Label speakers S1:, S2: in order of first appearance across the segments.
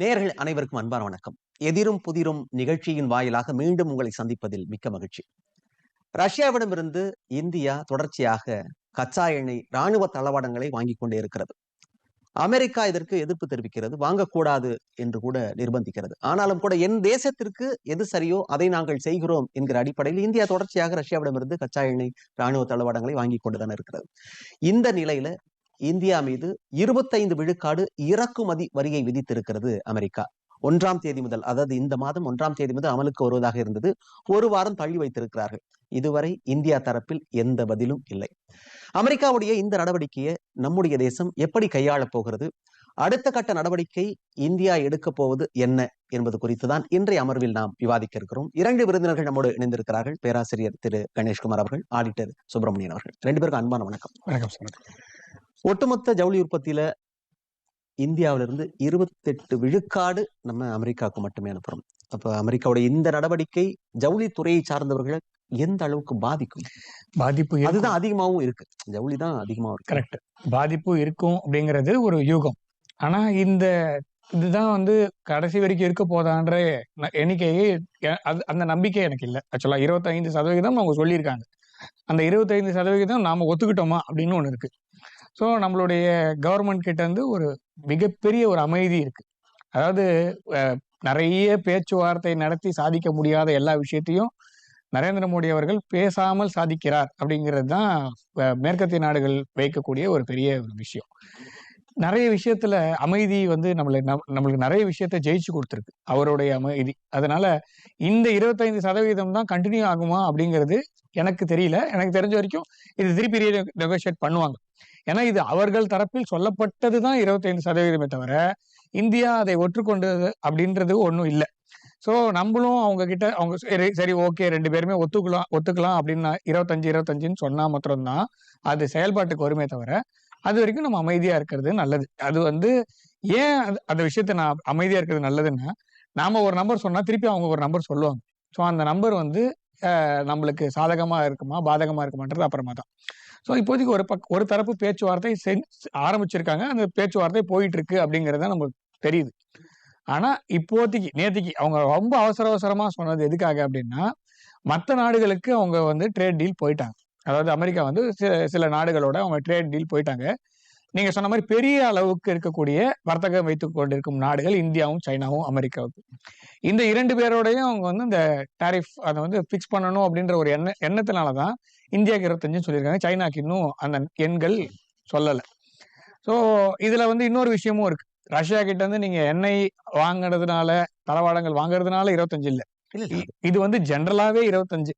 S1: நேர்கள் அனைவருக்கும் அன்பான வணக்கம். எதிரும் புதிரும் நிகழ்ச்சியின் வாயிலாக மீண்டும் உங்களை சந்திப்பதில் மிக்க மகிழ்ச்சி. ரஷ்யாவிடமிருந்து இந்தியா தொடர்ச்சியாக கச்சா எண்ணெய் ராணுவ தளவாடங்களை வாங்கிக் கொண்டே இருக்கிறது. அமெரிக்கா இதற்கு எதிர்ப்பு தெரிவிக்கிறது. வாங்கக்கூடாது என்று கூட நிர்பந்திக்கிறது. ஆனாலும் கூட என் தேசத்திற்கு எது சரியோ அதை நாங்கள் செய்கிறோம் என்கிற அடிப்படையில் இந்தியா தொடர்ச்சியாக ரஷ்யாவிடமிருந்து கச்சா எண்ணெய் ராணுவ தளவாடங்களை வாங்கி கொண்டுதான் இருக்கிறது. இந்த நிலையில இந்தியா மீது இருபத்தைந்து விழுக்காடு இறக்குமதி வரியை விதித்திருக்கிறது அமெரிக்கா. ஒன்றாம் தேதி முதல் அதாவது இந்த மாதம் ஒன்றாம் தேதி முதல் அமலுக்கு வருவதாக இருந்தது. ஒரு வாரம் தள்ளி வைத்திருக்கிறார்கள். இதுவரை இந்தியா தரப்பில் எந்த பதிலும் இல்லை. அமெரிக்காவுடைய இந்த நடவடிக்கையை நம்முடைய தேசம் எப்படி கையாளப் போகிறது? அடுத்த கட்ட நடவடிக்கை இந்தியா எடுக்க போவது என்ன என்பது குறித்து தான் இன்றைய அமர்வில் நாம் விவாதிக்க இருக்கிறோம். இரண்டு விருந்தினர்கள் நம்மோடு இணைந்திருக்கிறார்கள். பேராசிரியர் திரு கணேஷ்குமார் அவர்கள் ஆடிட்டர் சுப்பிரமணியன் அவர்கள். ரெண்டு பேருக்கும் அன்பான வணக்கம்.
S2: வணக்கம் சார்.
S1: ஒட்டுமொத்த ஜவுளி உற்பத்தியில இந்தியாவிலிருந்து இருபத்தெட்டு விழுக்காடு நம்ம அமெரிக்காவுக்கு மட்டுமே அனுப்புறோம். அப்ப அமெரிக்காவுடைய இந்த நடவடிக்கை ஜவுளி துறையை சார்ந்தவர்களை எந்த அளவுக்கு பாதிக்கும்?
S2: பாதிப்பு.
S1: அதுதான் அதிகமாவும் இருக்கு. ஜவுளி தான் அதிகமா இருக்கு.
S2: கரெக்ட் பாதிப்பு இருக்கும் அப்படிங்கிறது ஒரு யூகம். ஆனா இந்த இதுதான் வந்து கடைசி வரைக்கும் இருக்க போதான்ற எண்ணிக்கையை அது அந்த நம்பிக்கை எனக்கு இல்லை. ஆக்சுவலா இருபத்தைந்து சதவிகிதம் அவங்க சொல்லியிருக்காங்க. அந்த இருபத்தைந்து சதவிகிதம் நாம ஒத்துக்கிட்டோமா அப்படின்னு ஒன்று இருக்கு. ஸோ நம்மளுடைய கவர்மெண்ட் கிட்டேருந்து ஒரு மிகப்பெரிய ஒரு அமைதி இருக்கு. அதாவது நிறைய பேச்சுவார்த்தை நடத்தி சாதிக்க முடியாத எல்லா விஷயத்தையும் நரேந்திர மோடி அவர்கள் பேசாமல் சாதிக்கிறார் அப்படிங்கிறது தான் மேற்கத்திய நாடுகள் வைக்கக்கூடிய ஒரு பெரிய ஒரு விஷயம். நிறைய விஷயத்துல அமைதி வந்து நம்மளை நம்- நம்மளுக்கு நிறைய விஷயத்த ஜெயிச்சு கொடுத்துருக்கு. அவருடைய அமைதி. அதனால இந்த இருபத்தைந்து சதவீதம் தான் கண்டினியூ ஆகுமா அப்படிங்கிறது எனக்கு தெரியல. எனக்கு தெரிஞ்ச வரைக்கும் இது திருப்பி நெகோசியேட் பண்ணுவாங்க. ஏன்னா இது அவர்கள் தரப்பில் சொல்லப்பட்டது தான் இருபத்தைந்து சதவீதமே தவிர இந்தியா அதை ஒற்றுக்கொண்டது அப்படின்றது ஒன்றும் இல்லை. ஸோ நம்மளும் அவங்க கிட்ட அவங்க சரி சரி ஓகே ரெண்டு பேருமே ஒத்துக்கலாம் ஒத்துக்கலாம் அப்படின்னு இருபத்தஞ்சு இருபத்தஞ்சுன்னு சொன்னா மாத்திரம்தான் அது செயல்பாட்டுக்கு வருமே தவிர அது வரைக்கும் நம்ம அமைதியா இருக்கிறது நல்லது. அது வந்து ஏன் அது- அந்த விஷயத்த நான் அமைதியா இருக்கிறது நல்லதுன்னா நாம ஒரு நம்பர் சொன்னா திருப்பி அவங்க ஒரு நம்பர் சொல்லுவாங்க. ஸோ அந்த நம்பர் வந்து நம்மளுக்கு சாதகமா இருக்குமா பாதகமா இருக்குமான்றது அப்புறமா தான் ஸோ இப்போதைக்கு ஒரு பக் ஒரு தரப்பு பேச்சுவார்த்தை செஞ்~ ஆரம்பிச்சிருக்காங்க. அந்த பேச்சுவார்த்தை போயிட்டு இருக்கு அப்படிங்கிறது தான் நமக்கு தெரியுது. ஆனா இப்போதைக்கு நேத்திக்கு அவங்க ரொம்ப அவசர அவசரமா சொன்னது எதுக்காக அப்படின்னா மற்ற நாடுகளுக்கு அவங்க வந்து ட்ரேட் டீல் போயிட்டாங்க. அதாவது அமெரிக்கா வந்து சில சில நாடுகளோட அவங்க ட்ரேட் டீல் போயிட்டாங்க. நீங்க சொன்ன மாதிரி பெரிய அளவுக்கு இருக்கக்கூடிய வர்த்தகம் வைத்துக் கொண்டிருக்கும் நாடுகள் இந்தியாவும் சைனாவும் அமெரிக்காவுக்கு. இந்த இரண்டு பேரோடையும் அவங்க வந்து இந்த டாரிஃப் அதை வந்து ஃபிக்ஸ் பண்ணணும் அப்படின்ற ஒரு எண்ண எண்ணத்தினால தான் இந்தியாவுக்கு இருபத்தஞ்சுன்னு சொல்லியிருக்காங்க. சைனாக்கு இன்னும் அந்த எண்கள் சொல்லலை. ஸோ இதுல வந்து இன்னொரு விஷயமும் இருக்கு. ரஷ்யா கிட்ட இருந்து நீங்க எண்ணெய் வாங்குறதுனால தளவாடங்கள் வாங்குறதுனால இருபத்தஞ்சு இல்ல. இது வந்து ஜென்ரலாவே இருபத்தஞ்சு.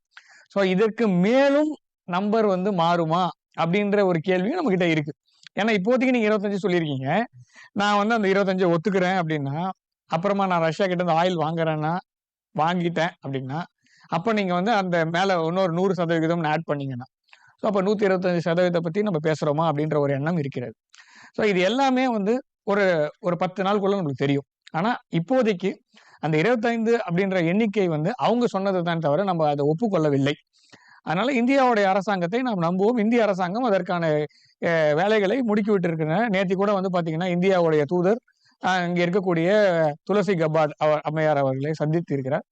S2: ஸோ இதற்கு மேலும் நம்பர் வந்து மாறுமா அப்படின்ற ஒரு கேள்வியும் நம்ம கிட்ட இருக்கு. ஏன்னா இப்போதைக்கு நீங்க இருபத்தஞ்சு சொல்லியிருக்கீங்க. நான் வந்து அந்த இருபத்தஞ்சை ஒத்துக்கிறேன் அப்படின்னா அப்புறமா நான் ரஷ்யா கிட்ட இருந்து ஆயில் வாங்குறேன்னா வாங்கிட்டேன் அப்படின்னா அப்போ நீங்கள் வந்து அந்த மேலே இன்னொரு நூறு சதவிகிதம்னு ஆட் பண்ணீங்கன்னா ஸோ அப்போ நூற்றி இருபத்தஞ்சு சதவீதத்தை பற்றி நம்ம பேசுகிறோமா அப்படின்ற ஒரு எண்ணம் இருக்கிறது. ஸோ இது எல்லாமே வந்து ஒரு ஒரு பத்து நாளுக்குள்ள நம்மளுக்கு தெரியும். ஆனால் இப்போதைக்கு அந்த இருபத்தைந்து அப்படின்ற எண்ணிக்கை வந்து அவங்க சொன்னது தான் தவிர நம்ம அதை ஒப்புக்கொள்ளவில்லை. அதனால இந்தியாவுடைய அரசாங்கத்தை நாம் நம்புவோம். இந்திய அரசாங்கம் அதற்கான வேலைகளை முடுக்கி விட்டு நேற்று கூட வந்து பார்த்தீங்கன்னா இந்தியாவுடைய தூதர் இங்கே இருக்கக்கூடிய துளசி கபாட் அவர் அம்மையார் அவர்களை சந்தித்து இருக்கிறார்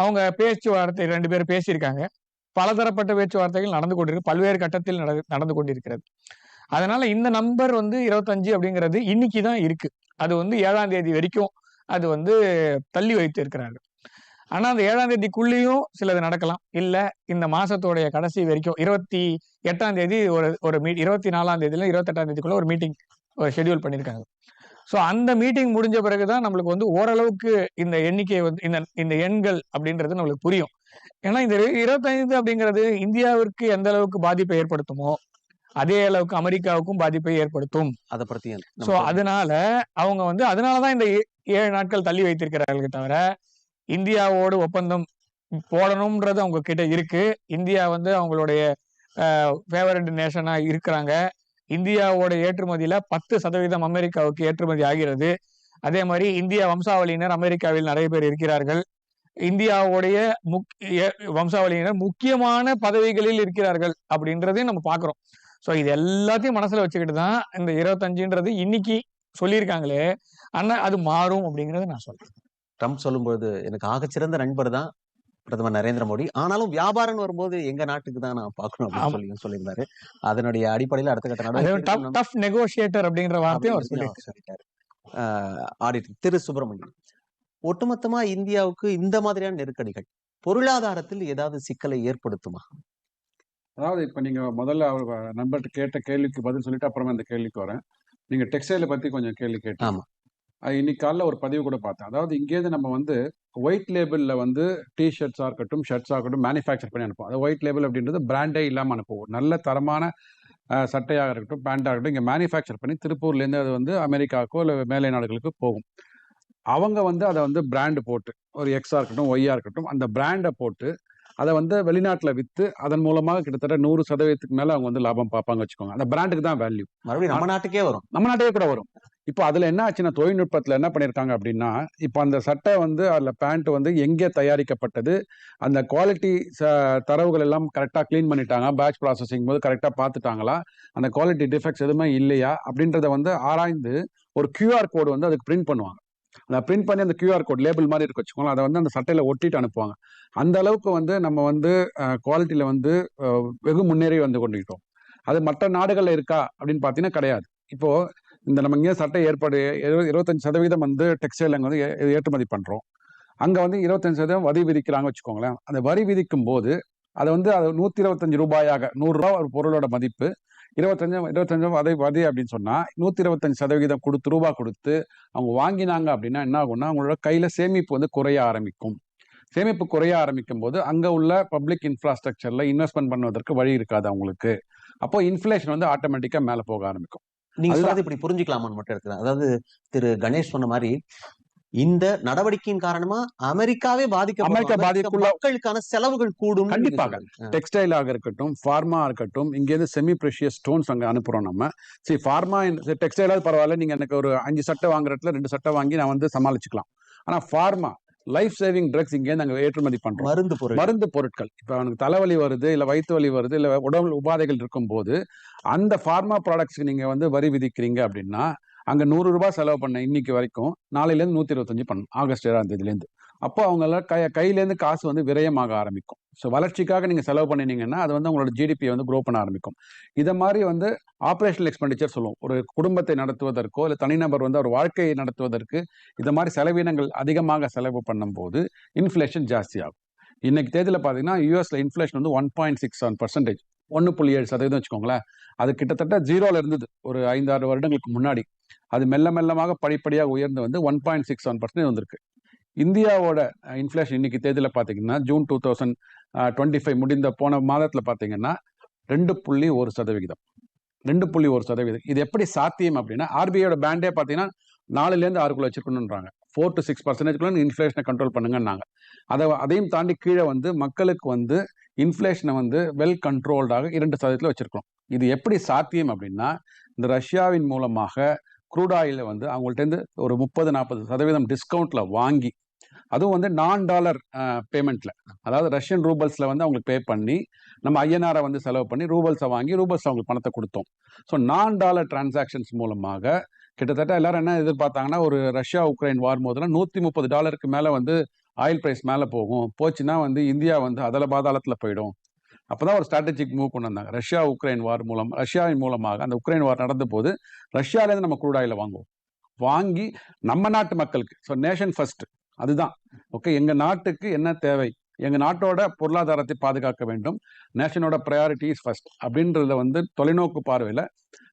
S2: அவங்க பேச்சுவார்த்தை ரெண்டு பேரும் பேசியிருக்காங்க. பலதரப்பட்ட பேச்சுவார்த்தைகள் நடந்து கொண்டிருக்கு. பல்வேறு கட்டத்தில் நட நடந்து கொண்டிருக்கிறது. அதனால இந்த நம்பர் வந்து இருபத்தஞ்சு அப்படிங்கிறது இன்னைக்கு தான் இருக்கு. அது வந்து ஏழாம் தேதி வரைக்கும் அது வந்து தள்ளி வைத்து இருக்கிறார்கள் ஆனா அந்த ஏழாம் தேதிக்குள்ளேயும் சிலது நடக்கலாம். இல்ல இந்த மாசத்தோடைய கடைசி வரைக்கும் இருபத்தி எட்டாம் தேதி ஒரு ஒரு மீட் இருபத்தி நாலாம் தேதியில இருபத்தெட்டாம் தேதிக்குள்ள ஒரு மீட்டிங் ஷெடியூல் பண்ணியிருக்காங்க. ஸோ அந்த மீட்டிங் முடிஞ்ச பிறகுதான் நம்மளுக்கு வந்து ஓரளவுக்கு இந்த எண்ணிக்கை வந்து இந்த இந்த எண்கள் அப்படின்றது நம்மளுக்கு புரியும். ஏன்னா இந்த இரு- இருபத்தைந்து அப்படிங்கிறது இந்தியாவிற்கு எந்த அளவுக்கு பாதிப்பை ஏற்படுத்துமோ அதே அளவுக்கு அமெரிக்காவுக்கும் பாதிப்பை ஏற்படுத்தும்.
S1: அதை பத்தி
S2: சோ அதனால அவங்க வந்து அதனாலதான் இந்த ஏ- ஏழு நாட்கள் தள்ளி வைத்திருக்கிறார்கள் தவிர இந்தியாவோடு ஒப்பந்தம் போடணும்ன்றது அவங்க கிட்ட இருக்கு. இந்தியா வந்து அவங்களுடைய ஃபேவரட் நேஷனா இருக்கிறாங்க. இந்தியாவோட ஏற்றுமதியில பத்து சதவீதம் அமெரிக்காவுக்கு ஏற்றுமதி ஆகிறது. அதே மாதிரி இந்திய வம்சாவளியினர் அமெரிக்காவில் நிறைய பேர் இருக்கிறார்கள். இந்தியாவுடைய முக் ஏ- வம்சாவளியினர் முக்கியமான பதவிகளில் இருக்கிறார்கள் அப்படின்றதையும் நம்ம பார்க்குறோம். ஸோ இது எல்லாத்தையும் மனசுல வச்சுக்கிட்டு தான் இந்த இருபத்தஞ்சுன்றது இன்னைக்கு சொல்லியிருக்காங்களே. ஆனா அது மாறும் அப்படிங்கிறத நான் சொல்றேன்.
S1: ட்ரம்ப் சொல்லும்போது எனக்கு ஆகச்சிறந்த நண்பர் தான் பிரதமர் நரேந்திர மோடி. ஆனாலும் வியாபாரம் வரும்போது எங்க நாட்டுக்கு தான் நான் பார்க்கணும் அப்படின்னு. சொல்லி சொல்லியிருந்தாரு. அதனுடைய அடிப்படையில் அடுத்த கட்ட நடவடிக்கை
S2: நெகோசியேட்டர் அப்படிங்கிற வார்த்தையை அவர் சொல்லியிருக்காரு
S1: ஆடிட்டர் திரு சுப்பிரமணியன். ஒட்டுமொத்தமா இந்தியாவுக்கு இந்த மாதிரியான நெருக்கடிகள் பொருளாதாரத்தில் ஏதாவது சிக்கலை ஏற்படுத்துமா?
S3: அதாவது இப்போ நீங்க முதல்ல அவர் நண்பர்கிட்ட கேட்ட கேள்விக்கு பதில் சொல்லிட்டு அப்புறமா இந்த கேள்விக்கு வரேன். நீங்க டெக்ஸ்டைலை பத்தி கொஞ்சம் கேள்வி கேட்டீங்க. இன்னைக்கு காலைல ஒரு பதிவு கூட பார்த்தேன். அதாவது இங்கேருந்து நம்ம வந்து ஒயிட் லேபிளில் வந்து டி ஷர்ட்ஸாக இருக்கட்டும் ஷர்ட்ஸாக இருக்கட்டும் மேனுஃபேக்சர் பண்ணி அனுப்புவோம். அது ஒயிட் லேபிள் அப்படின்றது பிராண்டே இல்லாமல் அனுப்புவோம். நல்ல தரமான சட்டையாக இருக்கட்டும் பேண்டாக இருக்கட்டும் இங்கே மேனுஃபேக்சர் பண்ணி திருப்பூர்லேருந்து அது வந்து அமெரிக்காவுக்கோ இல்லை மேலை நாடுகளுக்கு போகும். அவங்க வந்து அதை வந்து பிராண்டு போட்டு ஒரு எக்ஸாக இருக்கட்டும் ஒய்யாக இருக்கட்டும் அந்த பிராண்டை போட்டு அதை வந்து வெளிநாட்டில் விற்று அதன் மூலமாக கிட்டத்தட்ட நூறு சதவீதத்துக்கு மேலே அவங்க வந்து லாபம் பார்ப்பாங்க வச்சுக்கோங்க. அந்த பிராண்டுக்கு தான் வேல்யூ
S1: மறுபடியும் நம்ம நாட்டுக்கே வரும்.
S3: நம்ம நாட்டையே கூட வரும். இப்போ அதில் என்ன ஆச்சுன்னா தொழில்நுட்பத்தில் என்ன பண்ணியிருக்காங்க அப்படின்னா இப்போ அந்த சட்டை வந்து அதில் பேண்ட் வந்து எங்கே தயாரிக்கப்பட்டது அந்த குவாலிட்டி தரவுகள் எல்லாம் கரெக்டாக க்ளீன் பண்ணிட்டாங்க பேட்ச் ப்ராசஸிங் போது கரெக்டாக பார்த்துட்டாங்களா அந்த குவாலிட்டி டிஃபெக்ட்ஸ் எதுவுமே இல்லையா அப்படின்றத வந்து ஆராய்ந்து ஒரு கியூஆர் கோடு வந்து அதுக்கு பிரிண்ட் பண்ணுவாங்க. அந்த பிரிண்ட் பண்ணி அந்த கியூஆர் கோட் லேபிள் மாதிரி இருக்கு வச்சுக்கோங்களா அதை வந்து அந்த சட்டையில் ஒட்டிட்டு அனுப்புவாங்க. அந்த அளவுக்கு வந்து நம்ம வந்து குவாலிட்டியில் வந்து வெகு முன்னேறி வந்து கொண்டுக்கிட்டோம் அது மற்ற நாடுகளில் இருக்கா அப்படின்னு பார்த்தீங்கன்னா கிடையாது. இப்போது இந்த நம்ம இங்கே சட்டை ஏற்பாடு இருபது இருபத்தஞ்சு சதவீதம் வந்து டெக்ஸ்டைல் அங்கே வந்து ஏ- ஏற்றுமதி பண்ணுறோம் அங்கே வந்து இருபத்தஞ்சு சதவீதம் வரி விதிக்கிறாங்க வச்சுக்கோங்களேன். அந்த வரி விதிக்கும் போது அதை வந்து அது நூற்றி இருபத்தஞ்சு ரூபாயாக நூறுரூவா ஒரு பொருளோட மதிப்பு இருபத்தஞ்சு இருபத்தஞ்சு வதை வதி அப்படின்னு சொன்னால் நூற்றி இருபத்தஞ்சு சதவீதம் கொடுத்து ரூபா கொடுத்து அவங்க வாங்கினாங்க அப்படின்னா என்ன ஆகும்னா அவங்களோட கையில் சேமிப்பு வந்து குறைய ஆரம்பிக்கும். சேமிப்பு குறைய ஆரம்பிக்கும் போது அங்கே உள்ள பப்ளிக் இன்ஃப்ராஸ்ட்ரக்சரில் இன்வெஸ்ட்மெண்ட் பண்ணுவதற்கு வழி இருக்காது அவங்களுக்கு. அப்போ இன்ஃப்ளேஷன் வந்து ஆட்டோமேட்டிக்காக மேலே போக ஆரம்பிக்கும்.
S1: நீங்க. சொல்றது இப்படி புரிஞ்சுக்கலாமான்னு மட்டும் எடுத்துக்கிறேன் அதாவது திரு கணேஷ் சொன்ன மாதிரி இந்த நடவடிக்கையின் காரணமா அமெரிக்காவே பாதிக்கப்படும்
S3: அமெரிக்கா பாதிக்குள்ள-
S1: மக்களுக்கான செலவுகள் கூடும்
S3: கண்டிப்பாக. டெக்ஸ்டைலாக இருக்கட்டும் ஃபார்மா இருக்கட்டும் இங்கேருந்து செமி ப்ரெஷியஸ் ஸ்டோன்ஸ் அங்கே அனுப்புகிறோம் நம்ம. சரி ஃபார்மா டெக்ஸ்டைலாவது பரவாயில்ல நீங்கள் எனக்கு ஒரு அஞ்சு சட்டை வாங்குற இடத்துல ரெண்டு சட்டை வாங்கி நான் வந்து சமாளிச்சுக்கலாம். ஆனால் ஃபார்மா லைஃப் சேவிங் ட்ரக்ஸ் இங்கேருந்து நாங்கள் ஏற்றுமதி பண்ணுறோம்
S1: மருந்து பொருள்
S3: மருந்து பொருட்கள். இப்போ அவனுக்கு தலைவலி வருது இல்லை வயிற்று வலி வருது இல்லை உடல் உபாதைகள் இருக்கும்போது அந்த ஃபார்மா ப்ராடக்ட்ஸ்க்கு நீங்கள் வந்து வரி விதிக்கிறீங்க அப்படின்னா அங்கே நூறு ரூபாய் செலவு பண்ண இன்னைக்கு வரைக்கும் நாளையிலேருந்து நூற்றி இருபத்தஞ்சு பண்ணும் ஆகஸ்ட் ஏழாம் தேதியிலேருந்து. அப்போ அவங்கள கை கையிலேருந்து காசு வந்து விரயமாக ஆரம்பிக்கும். ஸோ வளர்ச்சிக்காக நீங்கள் செலவு பண்ணினீங்கன்னா அது வந்து உங்களோட ஜிடிபியை வந்து க்ரோ பண்ண ஆரம்பிக்கும். இதை மாதிரி வந்து ஆப்ரேஷனல் எக்ஸ்பெண்டிச்சர் சொல்லுவோம். ஒரு குடும்பத்தை நடத்துவதற்கோ இல்லை தனிநபர் வந்து ஒரு வாழ்க்கையை நடத்துவதற்கு இது மாதிரி செலவினங்கள் அதிகமாக செலவு பண்ணும்போது இன்ஃப்ளேஷன் ஜாஸ்தி ஆகும் இன்னைக்கு தேதியில் பார்த்தீங்கன்னா யூஎஸ்ல இன்ஃப்ளேஷன் வந்து one point six seven percentage ஒன்று புள்ளி ஏழு சதவீதம் வச்சுக்கோங்களேன். அது கிட்டத்தட்ட ஜீரோவில் இருந்தது. ஒரு ஐந்தாறு வருடங்களுக்கு முன்னாடி. அது மெல்ல மெல்லமாக படிப்படியாக உயர்ந்து வந்து one point six one percentage வந்திருக்கு. இந்தியாவோட இன்ஃப்ளேஷன் இன்னைக்கு தேதியில் பார்த்தீங்கன்னா June two thousand twenty five முடிந்த போன மாதத்தில் பார்த்தீங்கன்னா ரெண்டு புள்ளி ஒரு சதவிகிதம். ரெண்டு புள்ளி ஒரு சதவீதம் இது எப்படி சாத்தியம் அப்படின்னா ஆர்பிஐயோட பேண்டே பார்த்தீங்கன்னா நாலுலேருந்து ஆறுக்குள்ள வச்சிருக்கணுன்றாங்க ஃபோர் டு சிக்ஸ் பர்சன்டேஜ்க்குள்ள இன்ஃப்ளேஷனை கண்ட்ரோல் பண்ணுங்கன்னாங்க. அதை அதையும் தாண்டி கீழே வந்து மக்களுக்கு வந்து இன்ஃப்ளேஷனை வந்து வெல் கண்ட்ரோல்டாக இரண்டு சதவீதத்தில் வச்சுருக்கோம் இது எப்படி சாத்தியம் அப்படின்னா இந்த ரஷ்யாவின் மூலமாக க்ரூட் ஆயில வந்து அவங்கள்ட்டேருந்து ஒரு முப்பது நாற்பது சதவீதம் டிஸ்கவுண்ட்டில் வாங்கி அதுவும் வந்து நான் டாலர் பேமெண்ட்டில் அதாவது ரஷ்யன் ரூபல்ஸில் வந்து அவங்களுக்கு பே பண்ணி நம்ம ஐஎன்ஆரை வந்து செலவு பண்ணி ரூபல்ஸை வாங்கி ரூபல்ஸ் அவங்களுக்கு பணத்தை கொடுத்தோம். ஸோ நான் டாலர் டிரான்சாக்ஷன்ஸ் மூலமாக கிட்டத்தட்ட எல்லாரும் என்ன எதிர்பார்த்தாங்கன்னா ஒரு ரஷ்யா உக்ரைன் வார் போதுல நூற்றி முப்பது டாலருக்கு மேலே வந்து ஆயில் ப்ரைஸ் மேலே போகும். போச்சுன்னா வந்து இந்தியா வந்து அதில் பாதாளத்தில் போயிடும். அப்போ தான் ஒரு ஸ்ட்ராட்டஜிக் மூவ் கொண்டு வந்தாங்க. ரஷ்யா உக்ரைன் வார் மூலம் ரஷ்யாவின் மூலமாக அந்த உக்ரைன் வார் நடந்த போது ரஷ்யாலேருந்து நம்ம crude வாங்குவோம். வாங்கி நம்ம நாட்டு மக்களுக்கு ஸோ நேஷன் ஃபர்ஸ்ட் அதுதான். ஓகே எங்கள் நாட்டுக்கு என்ன தேவை? எங்கள் நாட்டோட பொருளாதாரத்தை பாதுகாக்க வேண்டும். நேஷனோட ப்ரையாரிட்டிஸ் ஃபர்ஸ்ட் அப்படின்றத வந்து தொலைநோக்கு பார்வையில்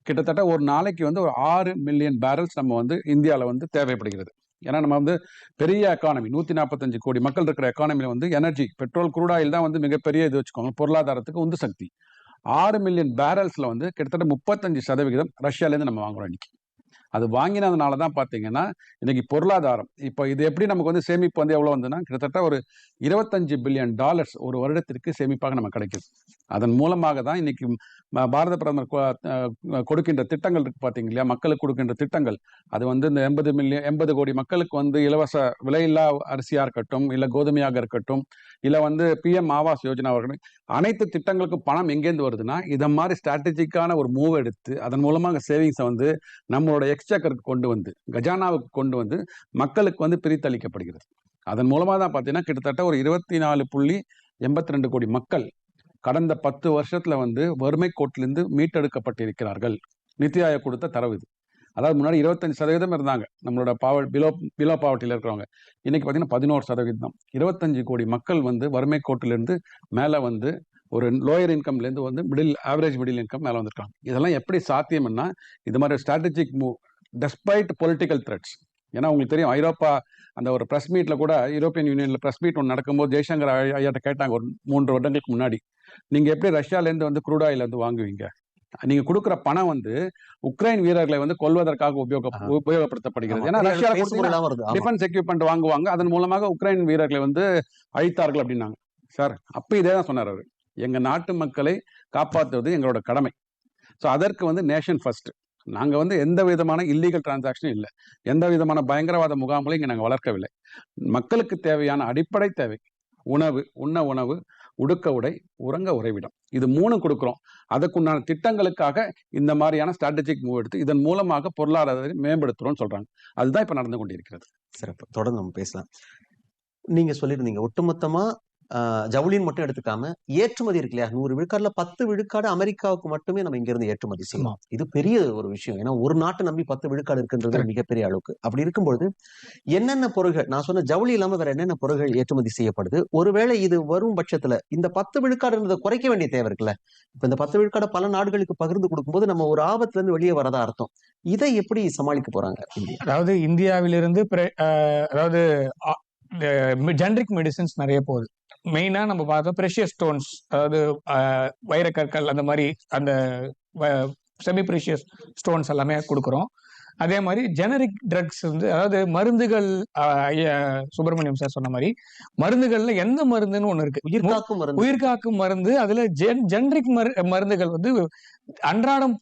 S3: கிட்டத்தட்ட ஒரு நாளைக்கு வந்து ஒரு ஆறு மில்லியன் பேரல்ஸ் நம்ம வந்து இந்தியாவில் வந்து தேவைப்படுகிறது. ஏன்னா நம்ம வந்து பெரிய எக்கானமி நூற்றி நாற்பத்தஞ்சு கோடி மக்கள் இருக்கிற எக்கானமியில் வந்து எனர்ஜி பெட்ரோல் குரூடாயில் தான் வந்து மிகப்பெரிய இது வச்சுக்கோங்க பொருளாதாரத்துக்கு உந்து சக்தி. ஆறு மில்லியன் பேரல்ஸில் வந்து கிட்டத்தட்ட முப்பத்தஞ்சு சதவிகிதம் ரஷ்யாலேருந்து நம்ம வாங்குறோம் இன்னைக்கு. அது வாங்கினதுனால தான் பார்த்தீங்கன்னா இன்னைக்கு பொருளாதாரம் இப்போ இது எப்படி நமக்கு வந்து சேமிப்பு வந்து எவ்வளோ வந்ததுன்னா கிட்டத்தட்ட ஒரு இருபத்தஞ்சு பில்லியன் டாலர்ஸ் ஒரு வருடத்திற்கு சேமிப்பாக நமக்கு கிடைக்குது. அதன் மூலமாக தான் இன்னைக்கு பாரத பிரதமர் கொடுக்கின்ற திட்டங்கள் இருக்கு பாத்தீங்க இல்லையா? மக்களுக்கு கொடுக்கின்ற திட்டங்கள். அது வந்து இந்த எண்பது மில்லியன் எண்பது கோடி மக்களுக்கு வந்து இலவச விலையில்லா அரிசியாக இருக்கட்டும் இல்லை கோதுமையாக இருக்கட்டும் இல்லை வந்து பிஎம் ஆவாஸ் யோஜனா இருக்கட்டும் அனைத்து திட்டங்களுக்கும் பணம் எங்கேருந்து வருதுன்னா இதை மாதிரி ஸ்ட்ராட்டஜிக்கான ஒரு மூவ் எடுத்து அதன் மூலமாக சேவிங்ஸை வந்து நம்மளோட எக்ஸ்சக்கருக்கு கொண்டு வந்து கஜானாவுக்கு கொண்டு வந்து மக்களுக்கு வந்து பிரித்தளிக்கப்படுகிறது. அதன் மூலமாக தான் பார்த்தீங்கன்னா கிட்டத்தட்ட ஒரு இருபத்தி நாலு புள்ளி எண்பத்தி ரெண்டு கோடி மக்கள் கடந்த பத்து வருஷத்துல வந்து வறுமை கோட்டிலிருந்து மீட்டெடுக்கப்பட்டிருக்கிறார்கள். நித்தி ஆயோக் கொடுத்த தரவு இது. அதாவது முன்னாடி இருபத்தஞ்சு சதவீதம் இருந்தாங்க. நம்மளோட பாவ பிலோ பிலோ பாவர்ட்டியில் இருக்கிறவங்க. இன்னைக்கு பார்த்தீங்கன்னா பதினோரு சதவீதம் இருபத்தஞ்சு கோடி மக்கள் வந்து வறுமை கோட்டிலிருந்து மேலே வந்து ஒரு லோயர் இன்கம்லேருந்து வந்து மிடில் ஆவரேஜ் மிடில் இன்கம் மேலே வந்திருக்காங்க. இதெல்லாம் எப்படி சாத்தியம்னா இது மாதிரி strategic move despite political threats ஏன்னா உங்களுக்கு தெரியும் ஐரோப்பா அந்த ஒரு ப்ரெஸ் மீட்டில் கூட யூரோப்பியன் யூனியனில் ப்ரெஸ் மீட் ஒன்று நடக்கும்போது ஜெய்சங்கர் ஐயாட்ட கேட்டாங்க ஒரு மூன்று வருடங்களுக்கு முன்னாடி. நீங்கள் எப்படி ரஷ்யாலேருந்து வந்து crude oil வந்து வாங்குவீங்க? நீங்கள் கொடுக்குற பணம் வந்து உக்ரைன் வீரர்களை வந்து கொல்வதற்காக உபயோக. உபயோகப்படுத்தப்படுகிறது. ஏன்னா
S1: ஆமா.
S3: டிஃபென்ஸ் எக்யூப்மெண்ட் வாங்குவாங்க. அதன் மூலமாக உக்ரைன் வீரர்களை வந்து அழித்தார்கள் அப்படின்னாங்க. சார் அப்போ இதே தான் சொன்னார் அவர். எங்க நாட்டு மக்களை காப்பாற்றுவது எங்களோட கடமை. ஸோ அதற்கு வந்து நேஷன் ஃபர்ஸ்ட் நாங்கள் வந்து எந்த விதமான இல்லீகல் டிரான்சாக்ஷனும் இல்லை. எந்த விதமான பயங்கரவாத முகாம்களையும் இங்கே நாங்கள் வளர்க்கவில்லை. மக்களுக்கு தேவையான அடிப்படை தேவை. உணவு உண்ண உணவு உடுக்க உடை உறங்க உறைவிடம். இது மூணு கொடுக்குறோம். அதுக்குண்டான திட்டங்களுக்காக இந்த மாதிரியான ஸ்ட்ராட்டஜிக் மூவ் எடுத்து இதன் மூலமாக பொருளாதாரத்தை மேம்படுத்துறோம்னு சொல்றாங்க. அதுதான் இப்போ நடந்து கொண்டிருக்கிறது.
S1: சிறப்பு. தொடர்ந்து நம்ம பேசலாம். நீங்க சொல்லியிருந்தீங்க. ஒட்டுமொத்தமா ஜவுளின்னு மட்டும் எடுத்துக்காம ஏற்றுமதி இருக்கு இல்லையா? நூறு விழுக்காடுல பத்து விழுக்காடு அமெரிக்காவுக்கு மட்டுமே நம்ம இங்க இருந்து ஏற்றுமதி செய்யலாம் இது பெரிய ஒரு விஷயம். ஏன்னா ஒரு நாட்டை நம்பி பத்து விழுக்காடு இருக்குன்றது. மிகப்பெரிய அளவுக்கு. அப்படி இருக்கும்பொழுது என்னென்ன பொருட்கள் நான் சொன்ன ஜவுளி இல்லாம வேற என்னென்ன பொருட்கள் ஏற்றுமதி செய்யப்படுது? ஒருவேளை இது வரும் பட்சத்துல இந்த பத்து விழுக்காடுன்றதை குறைக்க வேண்டிய தேவை இருக்குல்ல? இப்ப இந்த பத்து விழுக்காடு பல நாடுகளுக்கு பகிர்ந்து கொடுக்கும்போது நம்ம ஒரு ஆபத்துல இருந்து வெளியே வரதா அர்த்தம். இதை எப்படி சமாளிக்க போறாங்க
S2: அதாவது இந்தியாவிலிருந்து அதாவது ஜென்ரிக் மெடிசின்ஸ் நிறைய போகுது. மெயினா நம்ம பார்த்தோம் ப்ரெஷியஸ் ஸ்டோன்ஸ் அதாவது வைரக்கற்கள் அந்த மாதிரி அந்த செமி ப்ரெஷியஸ் ஸ்டோன்ஸ் எல்லாமே கொடுக்குறோம். அதே மாதிரி ஜெனரிக் ட்ரக்ஸ் வந்து அதாவது மருந்துகள் சுப்பிரமணியம் சார் சொன்ன மாதிரி மருந்துகள்ல எந்த மருந்துன்னு ஒண்ணு இருக்கு.
S1: உயிர் காக்கும் மருந்து.
S2: உயிர் காக்கும் மருந்து அதுல ஜென் ஜென்ரிக் மரு மருந்துகள் வந்து அன்றாடம்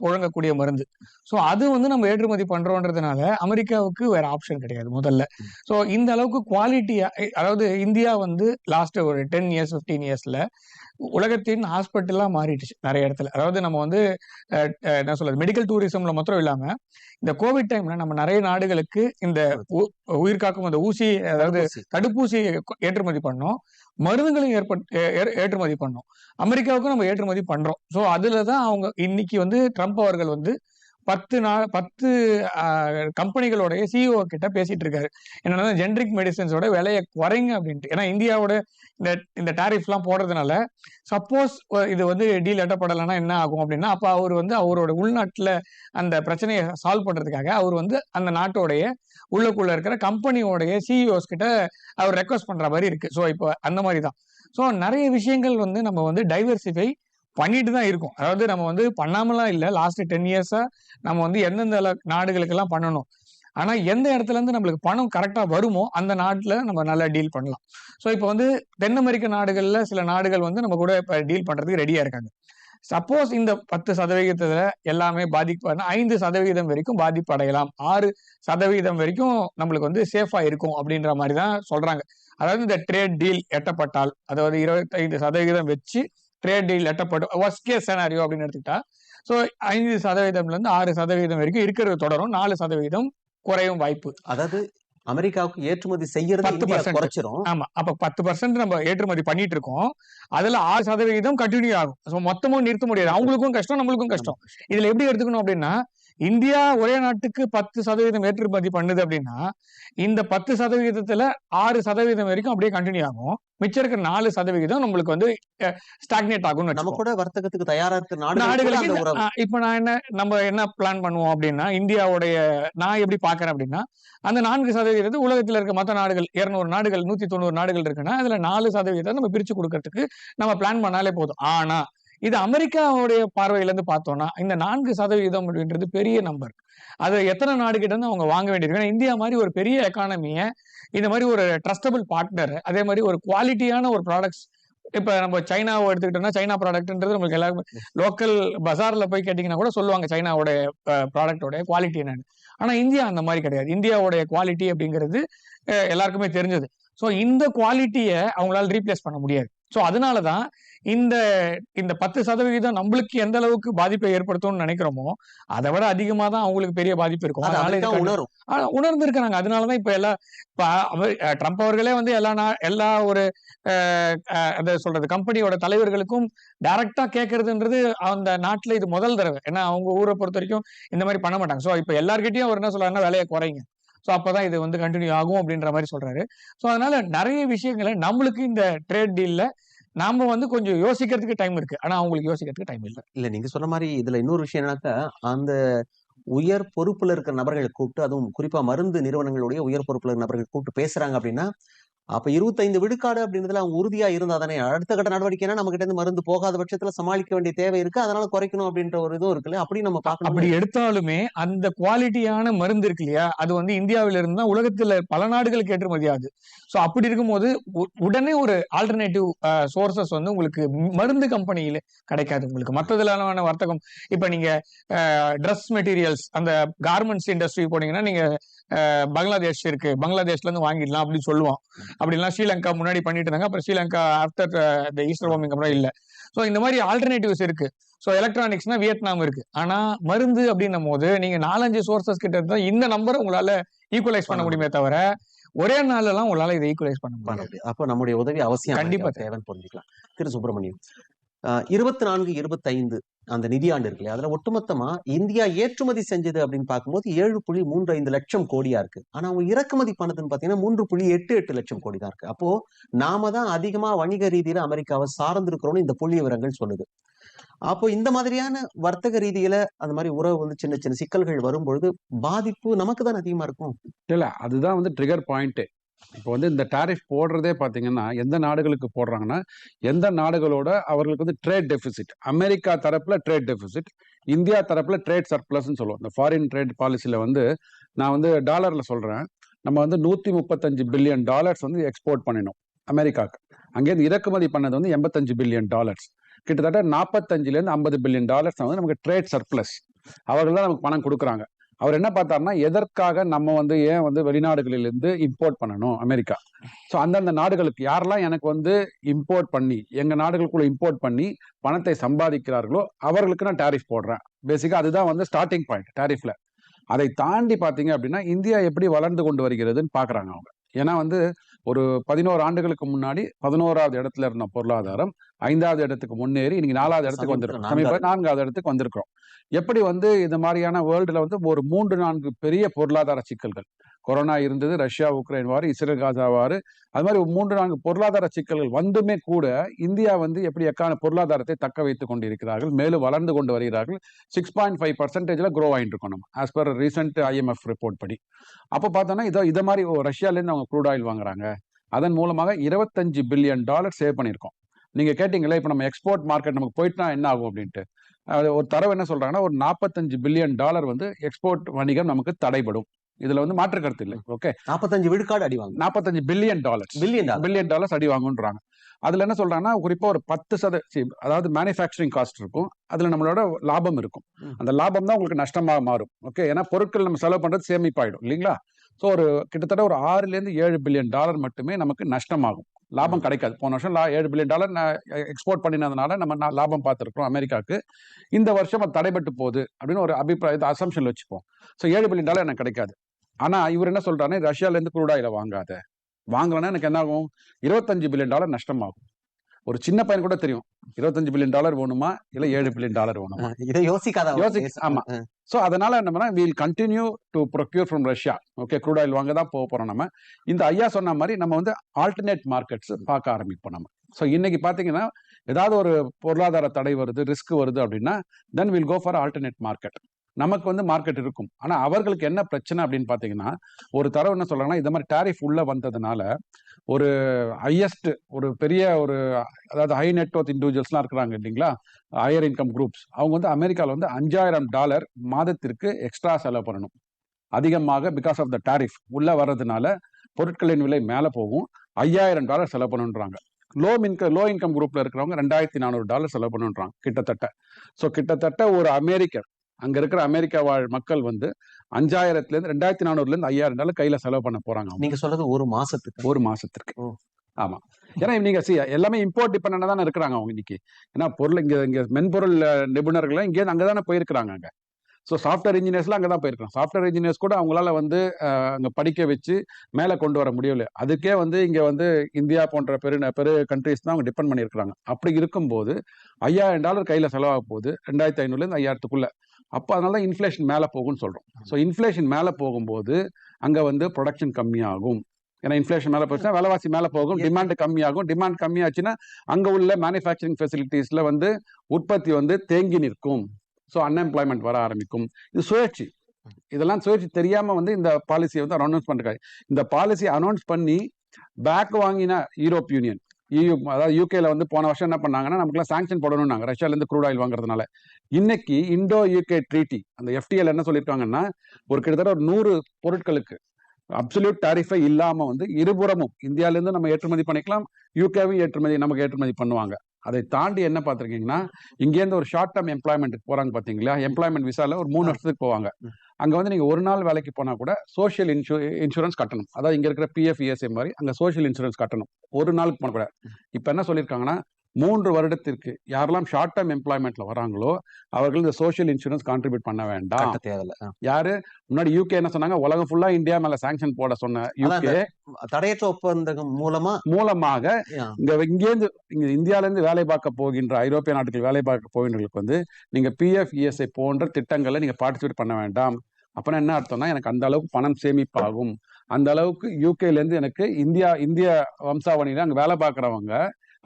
S2: புழங்கக்கூடிய மருந்து. ஸோ அது வந்து நம்ம ஏற்றுமதி பண்றோன்றதுனால அமெரிக்காவுக்கு வேற ஆப்ஷன் கிடையாது முதல்ல. ஸோ இந்த அளவுக்கு குவாலிட்டியா அதாவது இந்தியா வந்து லாஸ்ட் ஒரு டென் இயர்ஸ் ஃபிஃப்டீன் இயர்ஸ்ல உலகத்தின் ஹாஸ்பிட்டலா மாறிடுச்சு நிறைய இடத்துல. அதாவது நம்ம வந்து என்ன சொல்றது மெடிக்கல் டூரிசம்ல மாத்திரம் இல்லாம இந்த கோவிட் டைம்ல நம்ம நிறைய நாடுகளுக்கு இந்த உயிர் காக்கும் அந்த ஊசி அதாவது
S1: தடுப்பூசி.
S2: ஏற்றுமதி பண்ணோம். மருந்துகளையும் ஏற்பட் ஏ- ஏ- ஏற்றுமதி பண்ணோம். அமெரிக்காவுக்கும் நம்ம ஏற்றுமதி பண்றோம். ஸோ அதுல தான் அவங்க இன்னைக்கு வந்து ட்ரம்ப் அவர்கள் வந்து பத்து நாள் பத்து கம்பெனிகளோடைய சிஇஓ கிட்ட பேசிட்டு இருக்காரு என்னன்னா ஜென்ரிக் மெடிசன்ஸோட விலையை குறைங்க அப்படின்ட்டு. ஏன்னா இந்தியாவோட இந்த இந்த டேரிஃப்லாம் போடுறதுனால சப்போஸ் இது வந்து டீல் எட்டப்படலைன்னா என்ன ஆகும் அப்படின்னா அப்போ அவர் வந்து அவரோட உள்நாட்டில் அந்த பிரச்சனையை சால்வ் பண்ணுறதுக்காக அவர் வந்து அந்த நாட்டோடைய உள்ளுக்குள்ள இருக்கிற கம்பெனியோடைய சிஇஓஸ் கிட்ட அவர் ரெக்வஸ்ட் பண்ணுற மாதிரி இருக்கு. ஸோ இப்போ அந்த மாதிரி தான். ஸோ நிறைய விஷயங்கள் வந்து நம்ம வந்து டைவர்சிஃபை பண்ணிட்டு தான் இருக்கும். அதாவது நம்ம வந்து பண்ணாமலாம் இல்லை. லாஸ்ட் டென் இயர்ஸா நம்ம வந்து எந்தெந்த நாடுகளுக்கெல்லாம் பண்ணணும். ஆனா எந்த இடத்துல இருந்து நம்மளுக்கு பணம் கரெக்டா வருமோ அந்த நாட்டுல நம்ம நல்லா டீல் பண்ணலாம். ஸோ இப்போ வந்து தென் அமெரிக்க நாடுகள்ல சில நாடுகள் வந்து நம்ம கூட இப்போ டீல் பண்றதுக்கு ரெடியா இருக்காங்க. சப்போஸ் இந்த பத்து சதவிகிதத்துல எல்லாமே பாதிப்பு ஐந்து சதவிகிதம் வரைக்கும் பாதிப்பு அடையலாம் ஆறு சதவிகிதம் வரைக்கும் நம்மளுக்கு வந்து சேஃபா இருக்கும் அப்படின்ற மாதிரி தான் சொல்றாங்க. அதாவது இந்த ட்ரேட் டீல் எட்டப்பட்டால் அதாவது இருபத்தைந்து சதவிகிதம் வச்சு ட்ரேட் டீல் எட்டப்படும் ஒர்ஸ்ட் கேஸ் செனாரியோ அப்படின்னு எடுத்துக்கிட்டா ஸோ ஐந்து சதவீதம்ல இருந்து ஆறு சதவீதம் வரைக்கும் இருக்கிறது தொடரும். நாலு சதவீதம் குறையும் வாய்ப்பு.
S1: அதாவது அமெரிக்காவுக்கு ஏற்றுமதி செய்யறது
S2: 10%
S1: இந்தியா குறைச்சிரும்.
S2: ஆமா அப்ப பத்து பர்சன்ட் நம்ம ஏற்றுமதி பண்ணிட்டு இருக்கோம் அதுல ஆறு சதவிகிதம் கண்டினியூ ஆகும். மொத்தமும் நிறுத்த முடியாது. அவங்களுக்கும் கஷ்டம் நம்மளுக்கும் கஷ்டம். இதுல எப்படி எடுத்துக்கணும் அப்படின்னா இந்தியா ஒரே நாட்டுக்கு பத்து சதவீதம் ஏற்றுமதி பண்ணுது அப்படின்னா இந்த பத்து சதவீதத்துல ஆறு சதவீதம் வரைக்கும் அப்படியே கண்டினியூ ஆகும். மிச்சம் இருக்கிற நாலு சதவிகிதம் நம்மளுக்கு வந்து ஸ்டாக்னேட் ஆகும்னு
S1: நம்ம. கூட வர்த்தகத்துக்கு தயாரா இருக்க
S2: நாடுகளுக்கு இப்ப நான் என்ன நம்ம என்ன பிளான் பண்ணுவோம் அப்படின்னா இந்தியாவுடைய நான் எப்படி பாக்குறேன் அப்படின்னா அந்த நான்கு சதவீதத்தை உலகத்துல இருக்க மற்ற நாடுகள் இருநூறு நாடுகள் நூத்தி தொண்ணூறு நாடுகள் இருக்குன்னா அதுல நாலு சதவீதம் நம்ம பிரிச்சு கொடுக்கறதுக்கு நம்ம பிளான் பண்ணாலே போதும். ஆனா இது அமெரிக்காவுடைய பார்வையிலேருந்து பார்த்தோம்னா இந்த நான்கு சதவீதம் அப்படின்றது பெரிய நம்பர் அது எத்தனை நாடுகிட்ட இருந்து அவங்க வாங்க வேண்டியது ஏன்னா இந்தியா மாதிரி ஒரு பெரிய எக்கானமியை இந்த மாதிரி ஒரு ட்ரஸ்டபிள் பார்ட்னர் அதே மாதிரி ஒரு குவாலிட்டியான ஒரு ப்ராடக்ட்ஸ் இப்போ நம்ம சைனாவை எடுத்துக்கிட்டோம்னா சைனா ப்ராடக்ட்ன்றது நமக்கு எல்லாருமே லோக்கல் பசாரில் போய் கேட்டிங்கன்னா கூட சொல்லுவாங்க சைனாவோட ப்ராடக்டோடைய குவாலிட்டி என்னன்னு. ஆனால் இந்தியா அந்த மாதிரி கிடையாது. இந்தியாவுடைய குவாலிட்டி அப்படிங்கிறது எல்லாருக்குமே தெரிஞ்சது. ஸோ இந்த குவாலிட்டியை அவங்களால ரீப்ளேஸ் பண்ண முடியாது. ஸோ அதனால தான் இந்த இந்த பத்து சதவிகிதம் நம்மளுக்கு எந்த அளவுக்கு பாதிப்பை ஏற்படுத்தும்னு நினைக்கிறோமோ அதை விட அதிகமாக தான் அவங்களுக்கு பெரிய பாதிப்பு இருக்கும்.
S1: அது
S2: அதனால
S1: உணரும்.
S2: உணர்ந்திருக்கிறாங்க. அதனாலதான் இப்ப எல்லா இப்ப ட்ரம்ப் அவர்களே வந்து எல்லா எல்லா ஒரு அதை சொல்றது கம்பெனியோட தலைவர்களுக்கும் டைரக்டா கேட்கறதுன்றது அந்த நாட்டுல இது முதல் தடவை. ஏன்னா அவங்க ஊரை பொறுத்த வரைக்கும் இந்த மாதிரி பண்ண மாட்டாங்க. சோ இப்ப எல்லார்கிட்டயும் அவர் என்ன சொல்றாருன்னா விலையை குறைங்க. ஸோ அப்பதான் இது வந்து கண்டினியூ ஆகும் அப்படின்ற மாதிரி சொல்றாரு. ஸோ அதனால நிறைய விஷயங்களை நம்மளுக்கு இந்த ட்ரேட் டீல்ல நாம வந்து கொஞ்சம் யோசிக்கிறதுக்கு டைம் இருக்கு. ஆனா அவங்களுக்கு யோசிக்கிறதுக்கு டைம் இல்லை.
S1: இல்ல நீங்க சொன்ன மாதிரி இதுல இன்னொரு விஷயம் என்னன்னாக்கா அந்த உயர் பொறுப்புல இருக்கிற நபர்களை கூப்பிட்டு அதுவும் குறிப்பா மருந்து நிறுவனங்களுடைய உயர் பொறுப்புல இருக்கிற நபர்கள் கூப்பிட்டு பேசுறாங்க அப்படின்னா அப்ப இருபத்தைந்து விழுக்காடு அப்படின்றதுல அவங்க உறுதியா இருந்தா தானே? அடுத்த கட்ட நடவடிக்கைனா நம்ம கிட்ட இருந்து மருந்து போகாத பட்சத்துல சமாளிக்க வேண்டிய தேவை இருக்கு. அதனால குறைக்கணும் அப்படின்ற ஒரு இதுவும் இருக்குல்ல? அப்படி நம்ம பார்க்கணும்.
S2: அப்படி எடுத்தாலுமே அந்த குவாலிட்டியான மருந்து இருக்கு இல்லையா? அது வந்து இந்தியாவில இருந்து தான் உலகத்துல பல நாடுகளுக்கு ஏற்றுமதி ஆகுது. ஸோ அப்படி இருக்கும்போது உ- உடனே ஒரு ஆல்டர்னேட்டிவ் சோர்சஸ் வந்து உங்களுக்கு மருந்து கம்பெனியில கிடைக்காது உங்களுக்கு. மற்றதுலான வர்த்தகம் இப்ப நீங்க ட்ரெஸ் மெட்டீரியல்ஸ் அந்த கார்மெண்ட்ஸ் இண்டஸ்ட்ரி போனீங்கன்னா நீங்க பங்களாதேஷ் இருக்கு பங்களாதேஷ்ல இருந்து வாங்கிடலாம் அப்படின்னு சொல்லுவோம். அப்படிலாம் ஸ்ரீலங்கா முன்னாடி பண்ணிட்டு இருந்தாங்க. அப்புறம் ஸ்ரீலங்கா ஆஃப்டர் இந்த ஈஸ்டர் வார்மிங் அப்புறம் இல்ல. ஸோ இந்த மாதிரி ஆல்டர்னேட்டிவ்ஸ் இருக்கு. ஸோ எலக்ட்ரானிக்ஸ்னா வியட்நாம் இருக்கு. ஆனா மருந்து அப்படின்னும் போது நீங்க நாலஞ்சு சோர்சஸ் கிட்ட இருந்தா இந்த நம்பரை உங்களால ஈக்குவலைஸ் பண்ண முடியுமே தவிர ஒரே நாள்ல எல்லாம் உங்களால இதை ஈக்குவலைஸ் பண்ண முடியாது.
S1: அப்ப நம்முடைய உதவி அவசியம்
S2: கண்டிப்பா
S1: தேவைன்னு புரிஞ்சுக்கலாம். திரு சுப்பிரமணியம் இருபத்தி நான்கு இருபத்தைந்து அந்த நிதியாண்டு இருக்கு இல்லையா? அதுல ஒட்டுமொத்தமா இந்தியா ஏற்றுமதி செஞ்சது அப்படின்னு பார்க்கும்போது ஏழு புள்ளி மூன்று ஐந்து லட்சம் கோடியா இருக்கு. ஆனா அவங்க இறக்குமதி பண்ணதுன்னு பாத்தீங்கன்னா மூன்று புள்ளி எட்டு எட்டு லட்சம் கோடி தான் இருக்கு. அப்போ நாம தான் அதிகமா வணிக ரீதியில அமெரிக்காவை சார்ந்திருக்கிறோம்னு இந்த புள்ளி விவரங்கள் சொல்லுது. அப்போ இந்த மாதிரியான வர்த்தக ரீதியில அந்த மாதிரி உறவு வந்து சின்ன சின்ன சிக்கல்கள் வரும்பொழுது பாதிப்பு நமக்கு தான் அதிகமா இருக்கும்?
S3: இல்ல அதுதான் வந்து ட்ரிகர் பாயிண்ட் இப்போ வந்து இந்த டாரிஃப் போடுறதே பார்த்தீங்கன்னா எந்த நாடுகளுக்கு போடுறாங்கன்னா எந்த நாடுகளோட அவர்களுக்கு வந்து ட்ரேட் டெபிசிட் அமெரிக்கா தரப்பில் ட்ரேட் டெபிசிட் இந்தியா தரப்பில் ட்ரேட் சர்ப்ளஸ்ன்னு சொல்லுவோம். இந்த ஃபாரின் ட்ரேட் பாலிசியில் வந்து நான் வந்து டாலரில் சொல்கிறேன் நம்ம வந்து நூற்றி முப்பத்தஞ்சு பில்லியன் டாலர்ஸ் வந்து எக்ஸ்போர்ட் பண்ணினோம் அமெரிக்காவுக்கு. அங்கேருந்து இறக்குமதி பண்ணது வந்து எண்பத்தஞ்சு பில்லியன் டாலர்ஸ். கிட்டத்தட்ட நாற்பத்தஞ்சுலேருந்து ஐம்பது பில்லியன் டாலர்ஸ் வந்து நமக்கு ட்ரேட் சர்ப்ளஸ். அவர்கள் தான் நமக்கு பணம் கொடுக்குறாங்க. அவர் என்ன பார்த்தாருன்னா எதற்காக நம்ம வந்து ஏன் வந்து வெளிநாடுகளிலிருந்து இம்போர்ட் பண்ணணும் அமெரிக்கா? ஸோ அந்தந்த நாடுகளுக்கு யாரெல்லாம் எனக்கு வந்து இம்போர்ட் பண்ணி எங்கள் நாடுகளுக்குள்ள இம்போர்ட் பண்ணி பணத்தை சம்பாதிக்கிறார்களோ அவர்களுக்கு நான் டாரிஃப் போடுறேன். பேசிக்காக அதுதான் வந்து ஸ்டார்டிங் பாயிண்ட் டாரிஃப்ல அதை தாண்டி பார்த்தீங்க அப்படின்னா இந்தியா எப்படி வளர்ந்து கொண்டு வருகிறதுன்னு பார்க்குறாங்க அவங்க. ஏன்னா வந்து ஒரு பதினோரு ஆண்டுகளுக்கு முன்னாடி பதினோராவது இடத்துல இருந்த பொருளாதாரம் ஐந்தாவது இடத்துக்கு முன்னேறி இன்னைக்கு நாலாவது இடத்துக்கு வந்திருக்கோம். சமீப நான்காவது இடத்துக்கு வந்திருக்கிறோம். எப்படி வந்து இந்த மாதிரியான வேர்ல்டுல வந்து ஒரு மூன்று நான்கு பெரிய பொருளாதார சிக்கல்கள். கொரோனா இருந்தது Russia Ukraine war Israel Gaza war. அது மாதிரி மூன்று நான்கு பொருளாதார சிக்கல்கள் வந்துமே கூட இந்தியா வந்து எப்படி எக்கான பொருளாதாரத்தை தக்க வைத்துக் கொண்டிருக்கிறார்கள் மேலும் வளர்ந்து கொண்டு வருகிறார்கள். சிக்ஸ் பாயிண்ட் ஃபைவ் பர்சன்டேஜில் க்ரோ ஆகிட்டு இருக்கோம் நம்ம as per recent IMF report படி. அப்போ பார்த்தோன்னா இதோ இதை மாதிரி ரஷ்யாலேருந்து அவங்க க்ரூட் ஆயில் வாங்குறாங்க. அதன் மூலமாக இருபத்தஞ்சு பில்லியன் டாலர் சேவ் பண்ணியிருக்கோம். நீங்கள் கேட்டிங்களே இப்போ நம்ம எக்ஸ்போர்ட் மார்க்கெட் நமக்கு போயிட்டுனா என்ன ஆகும் அப்படின்ட்டு. அது ஒரு தரவு என்ன சொல்கிறாங்கன்னா ஒரு நாற்பத்தஞ்சு பில்லியன் டாலர் வந்து எக்ஸ்போர்ட் வணிகம் நமக்கு தடைபடும். இதுல வந்து மாற்று கருத்து இல்லை. ஓகே?
S1: நாற்பத்தஞ்சு விழுக்காடு அடி வாங்க
S3: நாற்பத்தஞ்சு billion dollars.
S1: Billion dollar.
S3: Billion dollars அடி வாங்குன்றாங்க அதுல என்ன சொல்றாங்கன்னா குறிப்பா ஒரு பத்து சத அதாவது மேனுஃபேக்சரிங் காஸ்ட் இருக்கும். அதுல நம்மளோட லாபம் இருக்கும். அந்த லாபம் தான் உங்களுக்கு நஷ்டமாக மாறும். ஓகே? ஏன்னா பொருட்கள் நம்ம செலவு பண்றது சேமிப்பாயிடும் இல்லைங்களா? ஸோ ஒரு கிட்டத்தட்ட ஒரு ஆறுல இருந்து ஏழு பில்லியன் டாலர் மட்டுமே நமக்கு நஷ்டமாகும். லாபம் கிடைக்காது. போன வருஷம் ஏழு பில்லியன் டாலர் எக்ஸ்போர்ட் பண்ணினதுனால நம்ம லாபம் பார்த்துருக்கோம் அமெரிக்காவுக்கு. இந்த வருஷம் அது தடைபட்டு போகுது அப்படின்னு ஒரு அபிப்பிராயத்தை அசம்ஷன் வச்சுப்போம். ஸோ ஏழு பில்லியன் டாலர் எனக்கு கிடைக்காது. ஆனா இவர் என்ன சொல்றாருன்னா ரஷ்யால இருந்து குரூடாயில வாங்காத. வாங்கலன்னா எனக்கு என்ன ஆகும் இருபத்தஞ்சு பில்லியன் டாலர் நஷ்டமாகும். ஒரு சின்ன பையன் கூட தெரியும். இருபத்தஞ்சு பில்லியன் டாலர் வேணுமா? இல்ல ஏழு பில்லியன் டாலர் வேணுமா?
S1: இதை யோசிக்காத
S3: யோசி- ஆமா. ஸோ அதனால நம்ம will continue to procure from Russia okay crude oil வாங்க தான் போக போறோம் நம்ம. இந்த ஐயா சொன்ன மாதிரி நம்ம வந்து ஆல்டர்னேட் மார்க்கெட்ஸ் பார்க்க ஆரம்பிப்போம் நம்ம. ஸோ இன்னைக்கு பார்த்தீங்கன்னா ஏதாவது ஒரு பொருளாதார தடை வருது ரிஸ்க் வருது அப்படின்னா then will go for alternate market நமக்கு வந்து மார்க்கெட் இருக்கும். ஆனால் அவர்களுக்கு என்ன பிரச்சனை அப்படின்னு பார்த்தீங்கன்னா ஒரு தரவு என்ன சொல்கிறாங்கன்னா இந்த மாதிரி டாரிஃப் உள்ளே வந்ததுனால ஒரு ஹையஸ்ட் ஒரு பெரிய ஒரு அதாவது ஹை நெட்ஒர்த் இண்டிவிஜுவல்ஸ்லாம் இருக்கிறாங்க இல்லைங்களா? ஹையர் இன்கம் குரூப்ஸ் அவங்க வந்து அமெரிக்காவில் வந்து அஞ்சாயிரம் டாலர் மாதத்திற்கு எக்ஸ்ட்ரா செலவு பண்ணணும். அதிகமாக பிகாஸ் ஆஃப் த டாரிஃப் உள்ளே வர்றதுனால பொருட்களின் விலை மேலே போகும். ஐயாயிரம் டாலர் செலவு பண்ணுன்றாங்க. லோ இன்கம் லோ இன்கம் குரூப்ல இருக்கிறவங்க ரெண்டாயிரத்தி நானூறு டாலர் செலவு பண்ணுன்றாங்க கிட்டத்தட்ட. ஸோ கிட்டத்தட்ட ஒரு அமெரிக்கர் அங்க இருக்கிற அமெரிக்கா வாழ் மக்கள் வந்து அஞ்சாயிரத்துல இருந்து ரெண்டாயிரத்தி நானூறுல இருந்து ஐயாயிரம் டாலர் கையில செலவு பண்ண போறாங்க அவங்க.
S1: நீங்க சொல்றது ஒரு மாசத்துக்கு.
S3: ஒரு மாசத்திற்கு
S1: ஓ.
S3: ஆமா. ஏன்னா நீங்க see எல்லாமே இம்போர்ட் டிபெண்டா தானே இருக்கிறாங்க அவங்க இன்னைக்கு. ஏன்னா பொருள் இங்க இங்க மென்பொருள் அஹ், நிபுணர்கள் இங்கே அங்கே தானே போயிருக்கிறாங்க அங்க. ஸோ சாஃப்ட்வேர் இன்ஜினியர்ஸ்லாம் அங்கே தான் போயிருக்காங்க சாஃப்ட்வேர் இன்ஜினியர்ஸ் கூட அவங்களால வந்து அங்க படிக்க வச்சு மேலே கொண்டு வர முடியல அதுக்கே வந்து இங்க வந்து இந்தியா போன்ற பெரு பெரு கண்ட்ரிஸ் தான் அவங்க டிபெண்ட் பண்ணியிருக்கிறாங்க. அப்படி இருக்கும்போது ஐயாயிரம் டாலர் கையில செலவாக போகுது. ரெண்டாயிரத்தி ஐநூறுலேருந்து ஐயாயிரத்துக்குள்ள. அப்போ அதனால தான் இன்ஃப்ளேஷன் மேலே போகும்னு சொல்றோம். ஸோ இன்ஃப்ளேஷன் மேலே போகும்போது அங்க வந்து ப்ரொடக்ஷன் கம்மியாகும். ஏன்னா இன்ஃப்ளேஷன் மேலே போச்சுன்னா விலைவாசி மேலே போகும். டிமாண்ட் கம்மியாகும். டிமாண்ட் கம்மியாச்சுன்னா அங்க உள்ள மேனுஃபேக்சரிங் ஃபெசிலிட்டிஸ்ல வந்து உற்பத்தி வந்து தேங்கி நிற்கும். ஸோ அன்எம்ப்ளாய்மெண்ட் வர ஆரம்பிக்கும். இது சுழற்சி. இதெல்லாம் சுழற்சி தெரியாம வந்து இந்த பாலிசியை வந்து அனௌன்ஸ் பண்றாங்க இந்த பாலிசி அனௌன்ஸ் பண்ணி பேக் வாங்கின யூரோப் யூனியன் EU அதாவது யூகேல வந்து போன வருஷம் என்ன பண்ணாங்கன்னா நமக்குலாம் சாங்ஷன் போடணும்னாங்க. ரஷ்யால இருந்து க்ரூட் ஆயில் வாங்குறதுனால. இன்னைக்கு இண்டோ யூகே ட்ரீட்டி அந்த எஃப்டிஎல் என்ன சொல்லியிருக்காங்கன்னா ஒரு கிட்டத்தட்ட ஒரு நூறு பொருட்களுக்கு அப்சல்யூட் டாரிஃபை இல்லாம வந்து இருபுறமும் இந்தியால இருந்து நம்ம ஏற்றுமதி பண்ணிக்கலாம் யூகேவும் ஏற்றுமதி நமக்கு ஏற்றுமதி பண்ணுவாங்க. அதை தாண்டி என்ன பார்த்திருக்கீங்கன்னா இங்கேருந்து ஒரு ஷார்ட் டேர்ம் எம்ப்ளாய்மெண்ட் போறாங்க பாத்தீங்களா எம்ப்ளாய்மெண்ட் விசால ஒரு மூணு. வருஷத்துக்கு போவாங்க. அங்க வந்து நீங்க ஒரு நாள் வேலைக்கு போனா கூட சோஷியல் இன்சூ இன்சூரன்ஸ் கட்டணும். அதாவது இங்க இருக்கிற பிஎஃப் இஎஸ்ஐ மாதிரி அங்க சோஷியல் இன்சூரன்ஸ் கட்டணும். ஒரு நாளுக்கு போன கூட. இப்ப என்ன சொல்லியிருக்காங்கன்னா மூன்று வருடத்திற்கு யாரெல்லாம் ஷார்ட் டேர்ம் எம்ப்ளாய்மெண்ட்ல வராங்களோ அவர்கள் இந்த சோஷியல் இன்சூரன்ஸ் கான்ட்ரிபியூட் பண்ண வேண்டாம்.
S1: தேவையில்ல.
S3: யாரு? முன்னாடி யூகே என்ன சொன்னாங்க? உலகம் ஃபுல்லா இந்தியா மேல சாங்ஷன் போட சொன்ன யூகே
S1: தடையற்ற ஒப்பந்தம் மூலமா
S3: மூலமாக இங்க இங்கேருந்து இங்க இந்தியால இருந்து வேலை பார்க்க போகின்ற ஐரோப்பிய நாட்டுகள் வேலை பார்க்க போகின்றவர்களுக்கு வந்து நீங்க பிஎஃப் இஎஸ்ஐ போன்ற திட்டங்கள்ல நீங்க பார்ட்டிசிபேட் பண்ண வேண்டாம். அப்பனா என்ன அர்த்தம்னா எனக்கு அந்த அளவுக்கு பணம் சேமிப்பாகும். அந்த அளவுக்கு யூகேல இருந்து எனக்கு இந்தியா இந்திய வம்சாவளியில அங்க வேலை பார்க்கறவங்க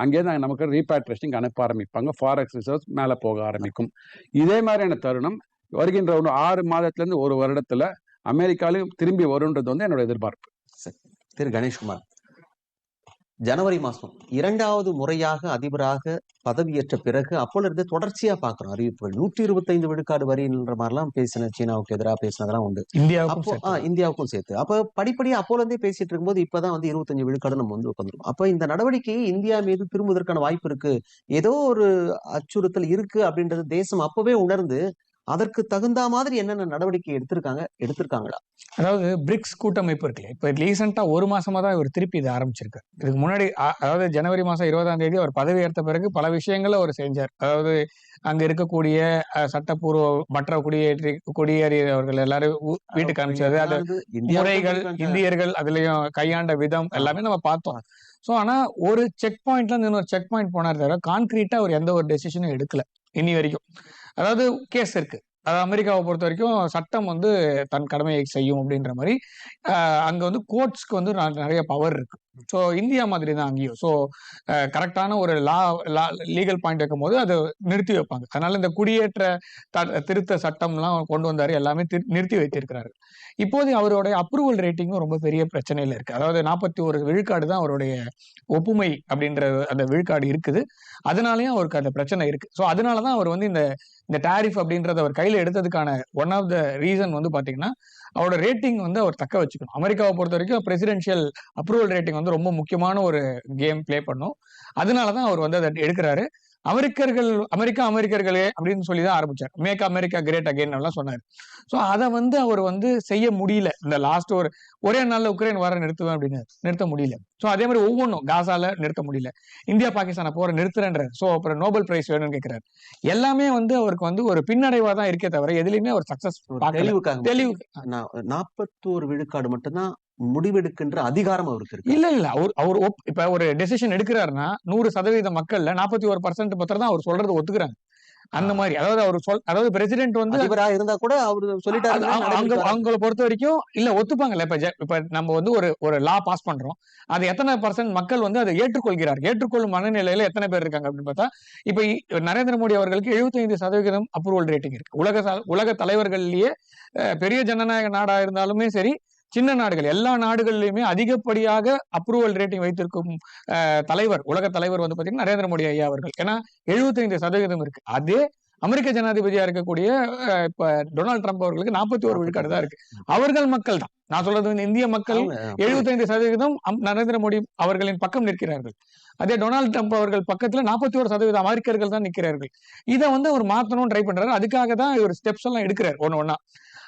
S3: அங்கேருந்து அங்க நமக்கு ரீபேட்ரேஷனுக்கு அனுப்ப ஆரம்பிப்பாங்க. ஃபாரெக்ஸ் ரிசர்வ்ஸ் மேலே போக ஆரம்பிக்கும். இதே மாதிரியான தருணம் வருகின்ற ஒரு ஆறு மாதத்துலேருந்து ஒரு வருடத்தில் அமெரிக்காலையும் திரும்பி வருன்றது வந்து என்னோட எதிர்பார்ப்பு.
S1: திரு கணேஷ்குமார். ஜனவரி மாசம் இரண்டாவது முறையாக அதிபராக பதவியேற்ற பிறகு அப்போல இருந்து தொடர்ச்சியா பாக்குறோம் அறிவிப்புகள் நூற்றி இருபத்தைந்து விழுக்காடு வரின்ற மாதிரிலாம் பேசின சீனாவுக்கு எதிராக பேசினதெல்லாம் உண்டு. அப்போ. இந்தியாவுக்கும் சேர்த்து. அப்ப படிப்படியா அப்போல இருந்தே பேசிட்டு இருக்கும்போது இப்பதான் வந்து இருபத்தஞ்சு விழுக்காடு நம்ம வந்து உட்காந்துரும் அப்ப இந்த நடவடிக்கையை இந்தியா மீது திரும்புவதற்கான வாய்ப்பு இருக்கு. ஏதோ ஒரு அச்சுறுத்தல் இருக்கு அப்படின்றது தேசம் அப்பவே உணர்ந்து அதற்கு தகுந்த மாதிரி என்னென்ன நடவடிக்கை எடுத்திருக்காங்க எடுத்திருக்காங்களா?
S2: அதாவது பிரிக்ஸ் கூட்டமைப்பு இருக்குல்ல இப்ப ரீசெண்டா ஒரு மாசமா தான் இவர் திருப்பி இதை ஆரம்பிச்சிருக்கு இதுக்கு முன்னாடி அதாவது ஜனவரி மாசம் இருபதாம் தேதி அவர் பதவி ஏற்ற பிறகு பல விஷயங்களை அவர் செஞ்சார். அதாவது அங்க இருக்கக்கூடிய சட்டப்பூர்வ மற்ற குடியேறி குடியேறியவர்கள் எல்லாரும் வீட்டுக்கு அனுப்பிச்சது அது முறைகள். இந்தியர்கள் அதுலயும் கையாண்ட விதம் எல்லாமே நம்ம பார்த்தோம். சோ ஆனா ஒரு செக் பாயிண்ட்ல இருந்து இன்னொரு செக் பாயிண்ட் போனார் தவிர கான்கிரீட்டா அவர் எந்த ஒரு டெசிஷனும் எடுக்கல. இனி வரைக்கும். அதாவது கேஸ் இருக்கு. அது அமெரிக்காவை பொறுத்த வரைக்கும் சட்டம் வந்து தன் கடமையை செய்யும் அப்படின்ற மாதிரி அங்க வந்து கோர்ட்ஸ்க்கு வந்து நிறைய பவர் இருக்கு. ஸோ இந்தியா மாதிரி தான் அங்கேயும் ஸோ கரெக்டான ஒரு லா லா லீகல் பாயிண்ட் வைக்கும்போது அதை நிறுத்தி வைப்பாங்க. அதனால இந்த குடியேற்ற த- திருத்த சட்டம்லாம் கொண்டு வந்தாரு. எல்லாமே நிறுத்தி வைத்திருக்கிறாரு. இப்போது அவருடைய அப்ரூவல் ரேட்டிங்கும் ரொம்ப பெரிய பிரச்சனையில இருக்கு. அதாவது நாற்பத்தி ஒரு விழுக்காடு தான் அவருடைய ஒப்புமை அப்படின்ற அந்த விழுக்காடு இருக்குது. அதனாலயும் அவருக்கு அந்த பிரச்சனை இருக்கு. ஸோ அதனால தான் அவர் வந்து இந்த இந்த டாரிஃப் அப்படின்றத அவர் கையில எடுத்ததுக்கான ஒன் ஆஃப் த ரீசன் வந்து பாத்தீங்கன்னா அவரோட ரேட்டிங் வந்து அவர் தக்க வச்சுக்கணும். அமெரிக்காவை பொறுத்த வரைக்கும் பிரசிடென்ஷியல் அப்ரூவல் ரேட்டிங் வந்து ரொம்ப முக்கியமான ஒரு கேம் பிளே பண்ணும். அதனால தான் அவர் வந்து அதை எடுக்கிறாரு. அமெரிக்கர்கள் அமெரிக்கா அமெரிக்கர்களே அப்படின்னு சொல்லி தான் ஆரம்பிச்சார். மேக் அமெரிக்கா கிரேட் அகைன் எல்லாம் சொன்னார். ஸோ அதை வந்து அவர் வந்து செய்ய முடியல. இந்த லாஸ்ட் ஒரு ஒரே நாள்ல உக்ரைன் வர நிறுத்துவேன் அப்படின்னு நிறுத்த முடியல. ஸோ அதே மாதிரி ஒவ்வொன்றும் காசால நிறுத்த முடியல. இந்தியா பாகிஸ்தானை போற நிறுத்துறேன்றார். ஸோ அப்புறம் நோபல் பிரைஸ் வேணும்னு கேட்கிறாரு எல்லாமே வந்து அவருக்கு வந்து ஒரு பின்னடைவா தான் இருக்கே தவிர எதுலையுமே அவர் சக்சஸ்
S1: தெளிவுக்காக
S2: தெளிவு
S1: நாற்பத்தோரு விழுக்காடு மட்டும்தான் முடிவெடுக்கின்ற அதிகாரம் அவருக்கு இருக்கு.
S2: இல்ல இல்ல. அவர் அவர் இப்ப ஒரு டெசிஷன் எடுக்கிறாருன்னா நூறு சதவீத மக்கள்ல நாற்பத்தி ஒரு பர்சன்ட் பத்திரம் தான் அவர் சொல்றது ஒத்துக்கிறாங்க. அந்த மாதிரி. அதாவது அவர் சொல் அதாவது பிரசிடென்ட் வந்து
S1: அதிபரா இருந்தா கூட அவரு சொல்லிட்டாரு
S2: அவங்க- அவங்க அவங்கள பொறுத்த வரைக்கும் இல்ல ஒத்துப்பாங்கல்ல. இப்ப இப்ப நம்ம வந்து ஒரு ஒரு லா பாஸ் பண்றோம். அது எத்தனை பர்சன்ட் மக்கள் வந்து அதை ஏற்றுக்கொள்கிறார்? ஏற்றுக்கொள்ளும் மனநிலையில எத்தனை பேர் இருக்காங்க அப்படின்னு பார்த்தா இப்ப நரேந்திர மோடி அவர்களுக்கு 75% சதவிகிதம் அப்ரூவல் ரேட்டிங் இருக்கு. உலக உலக தலைவர்கள்லயே பெரிய ஜனநாயக நாடா இருந்தாலுமே சரி சின்ன நாடுகள் எல்லா நாடுகள்லயுமே அதிகப்படியாக அப்ரூவல் ரேட்டிங் வைத்திருக்கும் தலைவர் உலக தலைவர் வந்து பாத்தீங்கன்னா நரேந்திர மோடி ஐயா அவர்கள். ஏன்னா 75% சதவீதம் இருக்கு. அதே அமெரிக்க ஜனாதிபதியா இருக்கக்கூடிய இப்ப டொனால்ட் ட்ரம்ப் அவர்களுக்கு நாற்பத்தி ஒரு விழுக்காடு தான் இருக்கு. அவர்கள் மக்கள் தான். நான் சொல்றது வந்து இந்திய மக்கள் எழுபத்தைந்து சதவீதம் நரேந்திர மோடி அவர்களின் பக்கம் நிற்கிறார்கள். அதே டொனால்ட் ட்ரம்ப் அவர்கள் பக்கத்துல நாற்பத்தி ஒரு சதவீதம் அமெரிக்கர்கள் தான் நிற்கிறார்கள். இதை வந்து அவர் மாத்தணும் ட்ரை பண்றாரு. அதுக்காக தான் இவர் ஸ்டெப்ஸ் எல்லாம் எடுக்கிறார் ஒண்ணு ஒண்ணா.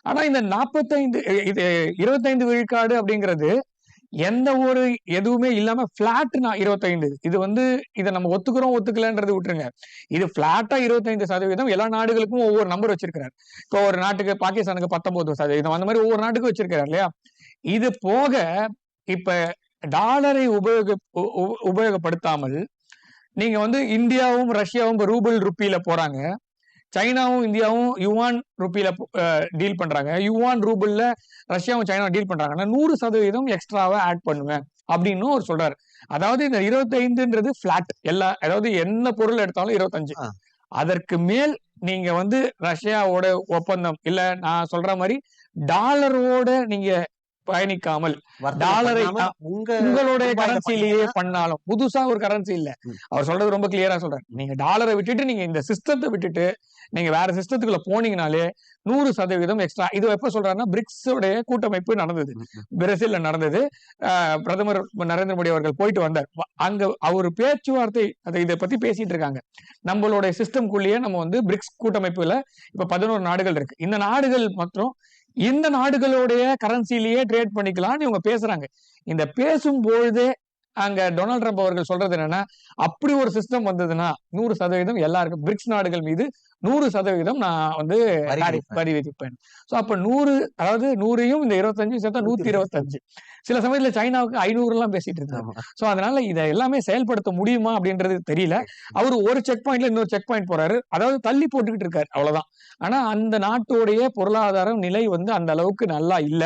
S2: ஆனா இந்த நாற்பத்தைந்து இது இருபத்தைந்து விழுக்காடு அப்படிங்கிறது எந்த ஒரு எதுவுமே இல்லாம பிளாட் நான் இருபத்தைந்து. இது வந்து இதை நம்ம ஒத்துக்கிறோம் ஒத்துக்கலன்றது விட்டுருங்க. இது பிளாட்டா இருபத்தைந்து சதவீதம் எல்லா நாடுகளுக்கும் ஒவ்வொரு நம்பர் வச்சிருக்கிறார். இப்போ ஒரு நாட்டுக்கு பாகிஸ்தானுக்கு பத்தொன்பது சதவீதம் அந்த மாதிரி ஒவ்வொரு நாட்டுக்கும் வச்சிருக்கிறார் இல்லையா? இது போக இப்ப டாலரை உபயோக உ- உபயோகப்படுத்தாமல் நீங்க வந்து இந்தியாவும் ரஷ்யாவும் இப்ப ரூபிள் ருப்பியில போறாங்க. சைனாவும் இந்தியாவும் யுவான் ருப்பியில டீல் பண்றாங்க. யுவான் ரூபிள்ல ரஷ்யாவும் சைனாவும் டீல் பண்றாங்கன்னா நூறு சதவீதம் எக்ஸ்ட்ராவா ஆட் பண்ணுவேன் அப்படின்னு அவர் சொல்றாரு. அதாவது இந்த இருபத்தைந்துன்றது பிளாட் எல்லா அதாவது என்ன பொருள் எடுத்தாலும் இருபத்தஞ்சு. அதற்கு மேல் நீங்க வந்து ரஷ்யாவோட ஒப்பந்தம் இல்ல நான் சொல்ற மாதிரி டாலரோட நீங்க பயணிக்காமல் டாலரை உங்களுடைய கரன்சிலேயே பண்ணாலும் புதுசா ஒரு கரன்சி இல்ல. அவர் சொல்றது ரொம்ப கிளியரா சொல்றாரு. நீங்க டாலரை விட்டுட்டு நீங்க இந்த சிஸ்டத்தை விட்டுட்டு நீங்க வேற சிஸ்டத்துக்குள்ள போனீங்கனாலே நூறு சதவீதம் எக்ஸ்ட்ரா இது எப்ப சொல்றாருன்னா பிரிக்ஸ் உடைய கூட்டமைப்பு நடந்தது. பிரேசில்ல நடந்தது. பிரதமர் நரேந்திர மோடி அவர்கள் போயிட்டு வந்தார். அங்க அவர் பேச்சுவார்த்தை அதை இதை பத்தி பேசிட்டு இருக்காங்க. நம்மளுடைய சிஸ்டம்குள்ளேயே நம்ம வந்து பிரிக்ஸ் கூட்டமைப்புல இப்ப பதினோரு நாடுகள் இருக்கு. இந்த நாடுகள் மற்றும் இந்த நாடுகளுடைய கரன்சிலேயே ட்ரேட் பண்ணிக்கலாம்னு இவங்க பேசுறாங்க. இந்த பேசும் பொழுதே அங்க டொனால்ட் ட்ரம்ப் அவர்கள் சொல்றது என்னன்னா அப்படி ஒரு சிஸ்டம் வந்ததுன்னா நூறு சதவீதம் எல்லாருக்கும் பிரிக்ஸ் நாடுகள் மீது நூறு சதவீதம் நான் வந்து
S1: வரி விதிப்பேன்.
S2: சோ அப்ப நூறு அதாவது நூறையும் இந்த இருபத்தஞ்சு சேர்த்தா நூத்தி இருபத்தஞ்சு. சில சமயத்துல சைனாவுக்கு ஐநூறு எல்லாம் பேசிட்டு இருந்தாங்க. சோ அதனால இதை எல்லாமே செயல்படுத்த முடியுமா அப்படின்றது தெரியல. அவர் ஒரு செக் பாயிண்ட்ல இன்னொரு செக் பாயிண்ட் போறாரு. அதாவது தள்ளி போட்டுக்கிட்டு இருக்காரு அவ்வளவுதான். ஆனா அந்த நாட்டுடைய பொருளாதார நிலை வந்து அந்த அளவுக்கு நல்லா இல்ல.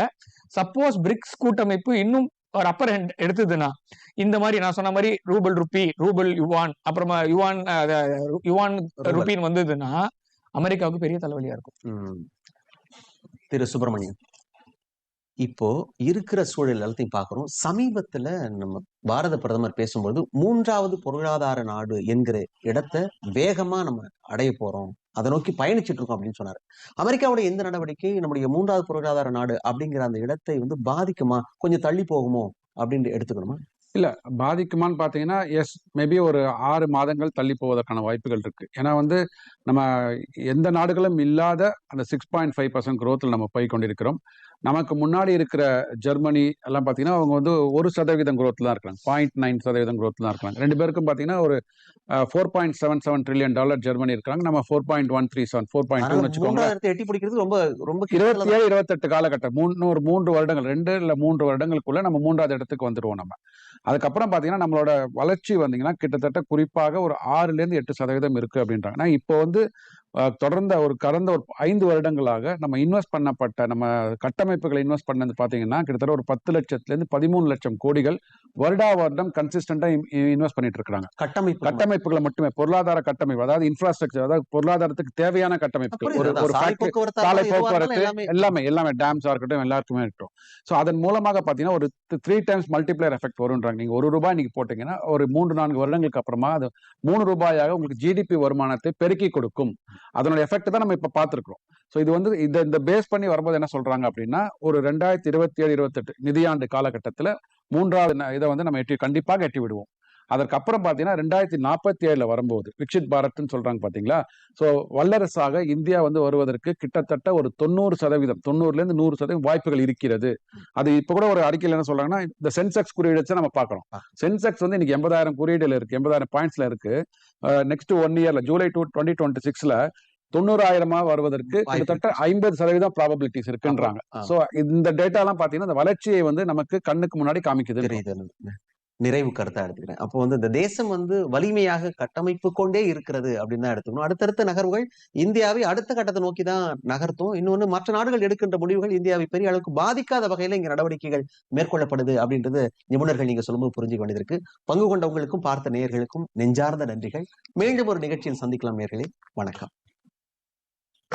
S2: சப்போஸ் பிரிக்ஸ் கூட்டமைப்பு இன்னும் ஒரு அப்பர் ஹேண்ட் எடுத்ததுன்னா இந்த மாதிரி நான் சொன்ன மாதிரி ரூபல் ருப்பி ரூபல் யுவான் அப்புறமா யுவான் யுவான். ருப்பின்னு வந்ததுன்னா அமெரிக்காவுக்கு பெரிய தலைவலியா இருக்கும்.
S1: திரு சுப்பிரமணியன் இப்போ இருக்கிற சூழல் எல்லாத்தையும் பார்க்கிறோம் சமீபத்துல நம்ம பாரத பிரதமர் பேசும்போது மூன்றாவது பொருளாதார நாடு என்கிற இடத்தை வேகமா நம்ம அடைய போறோம் அதை நோக்கி பயணிச்சுட்டு இருக்கோம் அப்படின்னு சொன்னாரு. அமெரிக்காவோட எந்த நடவடிக்கை நம்முடைய மூன்றாவது பொருளாதார நாடு அப்படிங்கிற அந்த இடத்தை வந்து பாதிக்குமா? கொஞ்சம் தள்ளி போகுமோ? அப்படின்னு எடுத்துக்கணுமா?
S3: இல்ல பாதிக்குமான்னு பாத்தீங்கன்னா எஸ் மேபி ஒரு ஆறு மாதங்கள் தள்ளி போவதற்கான வாய்ப்புகள் இருக்கு. ஏன்னா வந்து நம்ம எந்த நாடுகளும் இல்லாத அந்த சிக்ஸ் பாயிண்ட் ஃபைவ் பர்சன்ட் குரோத்தில் நம்ம போய் கொண்டிருக்கிறோம். நமக்கு முன்னாடி இருக்கிற ஜெர்மனி எல்லாம் பார்த்தீங்கன்னா அவங்க வந்து ஒரு சதவீதம் growth தான் இருக்காங்க பாயிண்ட் நைன் சதவீதம் growth தான் இருக்காங்க ரெண்டு பேருக்கும் பார்த்தீங்கன்னா ஒரு four point seven seven trillion dollar Germany இருக்காங்க நம்ம four point one three seven four point two வச்சுக்கோங்க
S1: எட்டி பிடிக்கிறது ரொம்ப ரொம்ப
S3: இருபத்தி ஏழு இருபத்தெட்டு காலகட்டம். மூணு மூன்று வருடங்கள் ரெண்டு இல்ல மூன்று வருடங்களுக்குள்ள நம்ம மூன்றாவது இடத்துக்கு வந்துருவோம் நம்ம. அதுக்கப்புறம் பாத்தீங்கன்னா நம்மளோட வளர்ச்சி வந்தீங்கன்னா கிட்டத்தட்ட குறிப்பாக ஒரு ஆறுல இருந்து எட்டு சதவீதம் இருக்கு அப்படின்றாங்க. ஆனா இப்போ வந்து தொடர்ந்த ஒரு கடந்த ஒரு ஐந்து வருடங்களாக நம்ம இன்வெஸ்ட் பண்ணப்பட்ட நம்ம கட்டமைப்புகளை இன்வெஸ்ட் பண்ணது பாத்தீங்கன்னா கிட்டத்தட்ட ஒரு பத்து லட்சத்துல இருந்து பதிமூணு லட்சம் கோடிகள் வருடா வருடம் கன்சிஸ்டண்டா இன்வெஸ்ட் பண்ணிட்டு இருக்காங்க
S1: கட்டமைப்பு
S3: கட்டமைப்புகளை மட்டுமே பொருளாதார கட்டமைப்பு அதாவது இன்ஃப்ராஸ்ட்ரக்சர் அதாவது பொருளாதாரத்துக்கு தேவையான கட்டமைப்புகள். ஒரு. ஒரு
S1: சாலை போக்குவரத்தா எல்லாமே
S3: எல்லாமே எல்லாமே டேம்ஸா இருக்கட்டும் எல்லாருக்குமே இருக்கட்டும். ஸோ அதன் மூலமாக பார்த்தீங்கன்னா ஒரு த்ரீ டைம்ஸ் மல்டிப்ளையர் எஃபெக்ட் வரும்ன்றாங்க நீங்க ஒரு ரூபாய் நீங்க போட்டீங்கன்னா ஒரு மூன்று நான்கு வருடங்களுக்கு அப்புறமா அது மூணு ரூபாயாக உங்களுக்கு ஜிடிபி வருமானத்தை பெருக்கி கொடுக்கும். அதனோட எஃபெக்ட் தான் நம்ம இப்ப பார்த்துருக்கோம் ஸோ இது வந்து இந்த இந்த பேஸ் பண்ணி வரும்போது என்ன சொல்றாங்க அப்படின்னா ஒரு ரெண்டாயிரத்தி இருபத்தி ஏழு இருபத்தெட்டு நிதியாண்டு காலகட்டத்தில் மூன்றாவது இதை வந்து நம்ம எட்டி கண்டிப்பாக எட்டி விடுவோம். அதற்கப்புறம் பார்த்தீங்கன்னா ரெண்டாயிரத்தி நாற்பத்தி ஏழுல வரும்போது விக்ஷித் பாரத்னு சொல்றாங்க பாத்தீங்களா ஸோ வல்லரசாக இந்தியா வந்து வருவதற்கு கிட்டத்தட்ட ஒரு தொண்ணூறு சதவீதம் தொண்ணூறுல இருந்து நூறு சதவீதம் வாய்ப்புகள் இருக்கிறது. அது இப்ப கூட ஒரு அறிக்கையில் என்ன சொல்றாங்கன்னா இந்த சென்செக்ஸ் குறியீடு வச்சு நம்ம பார்க்கறோம். சென்செக்ஸ் வந்து இன்னைக்கு எண்பதாயிரம் குறியீடுல இருக்கு எண்பதாயிரம் பாயிண்ட்ஸ்ல இருக்கு. நெக்ஸ்ட் ஒன் இயர்ல ஜூலை டூ டுவெண்ட்டி டுவெண்ட்டி சிக்ஸ்ல தொண்ணூறாயிரமா வருவதற்கு கிட்டத்தட்ட ஐம்பது சதவீதம் ப்ராபபிலிட்டிஸ் இருக்குன்றாங்க. சோ இந்த டேட்டா எல்லாம் பாத்தீங்கன்னா இந்த வளர்ச்சியை வந்து நமக்கு கண்ணுக்கு முன்னாடி காமிக்குது.
S1: நிறைவு கருத்தா எடுத்துக்கிறேன். அப்போ வந்து இந்த தேசம் வந்து வலிமையாக கட்டமைப்பு கொண்டே இருக்கிறது அப்படின்னு தான் எடுத்துக்கணும். அடுத்தடுத்த நகர்வுகள் இந்தியாவை அடுத்த கட்டத்தை நோக்கி தான் நகர்த்தும். இன்னொன்னு மற்ற நாடுகள் எடுக்கின்ற முடிவுகள் இந்தியாவை பெரிய அளவுக்கு பாதிக்காத வகையில இங்க நடவடிக்கைகள் மேற்கொள்ளப்படுது அப்படின்றது நிபுணர்கள் நீங்க சொல்லும்போது புரிஞ்சுக்க வேண்டியது பங்கு கொண்டவங்களுக்கும் பார்த்த நேயர்களுக்கும் நெஞ்சார்ந்த நன்றிகள். மீண்டும் ஒரு நிகழ்ச்சியில் சந்திக்கலாம் நேயர்களே. வணக்கம்.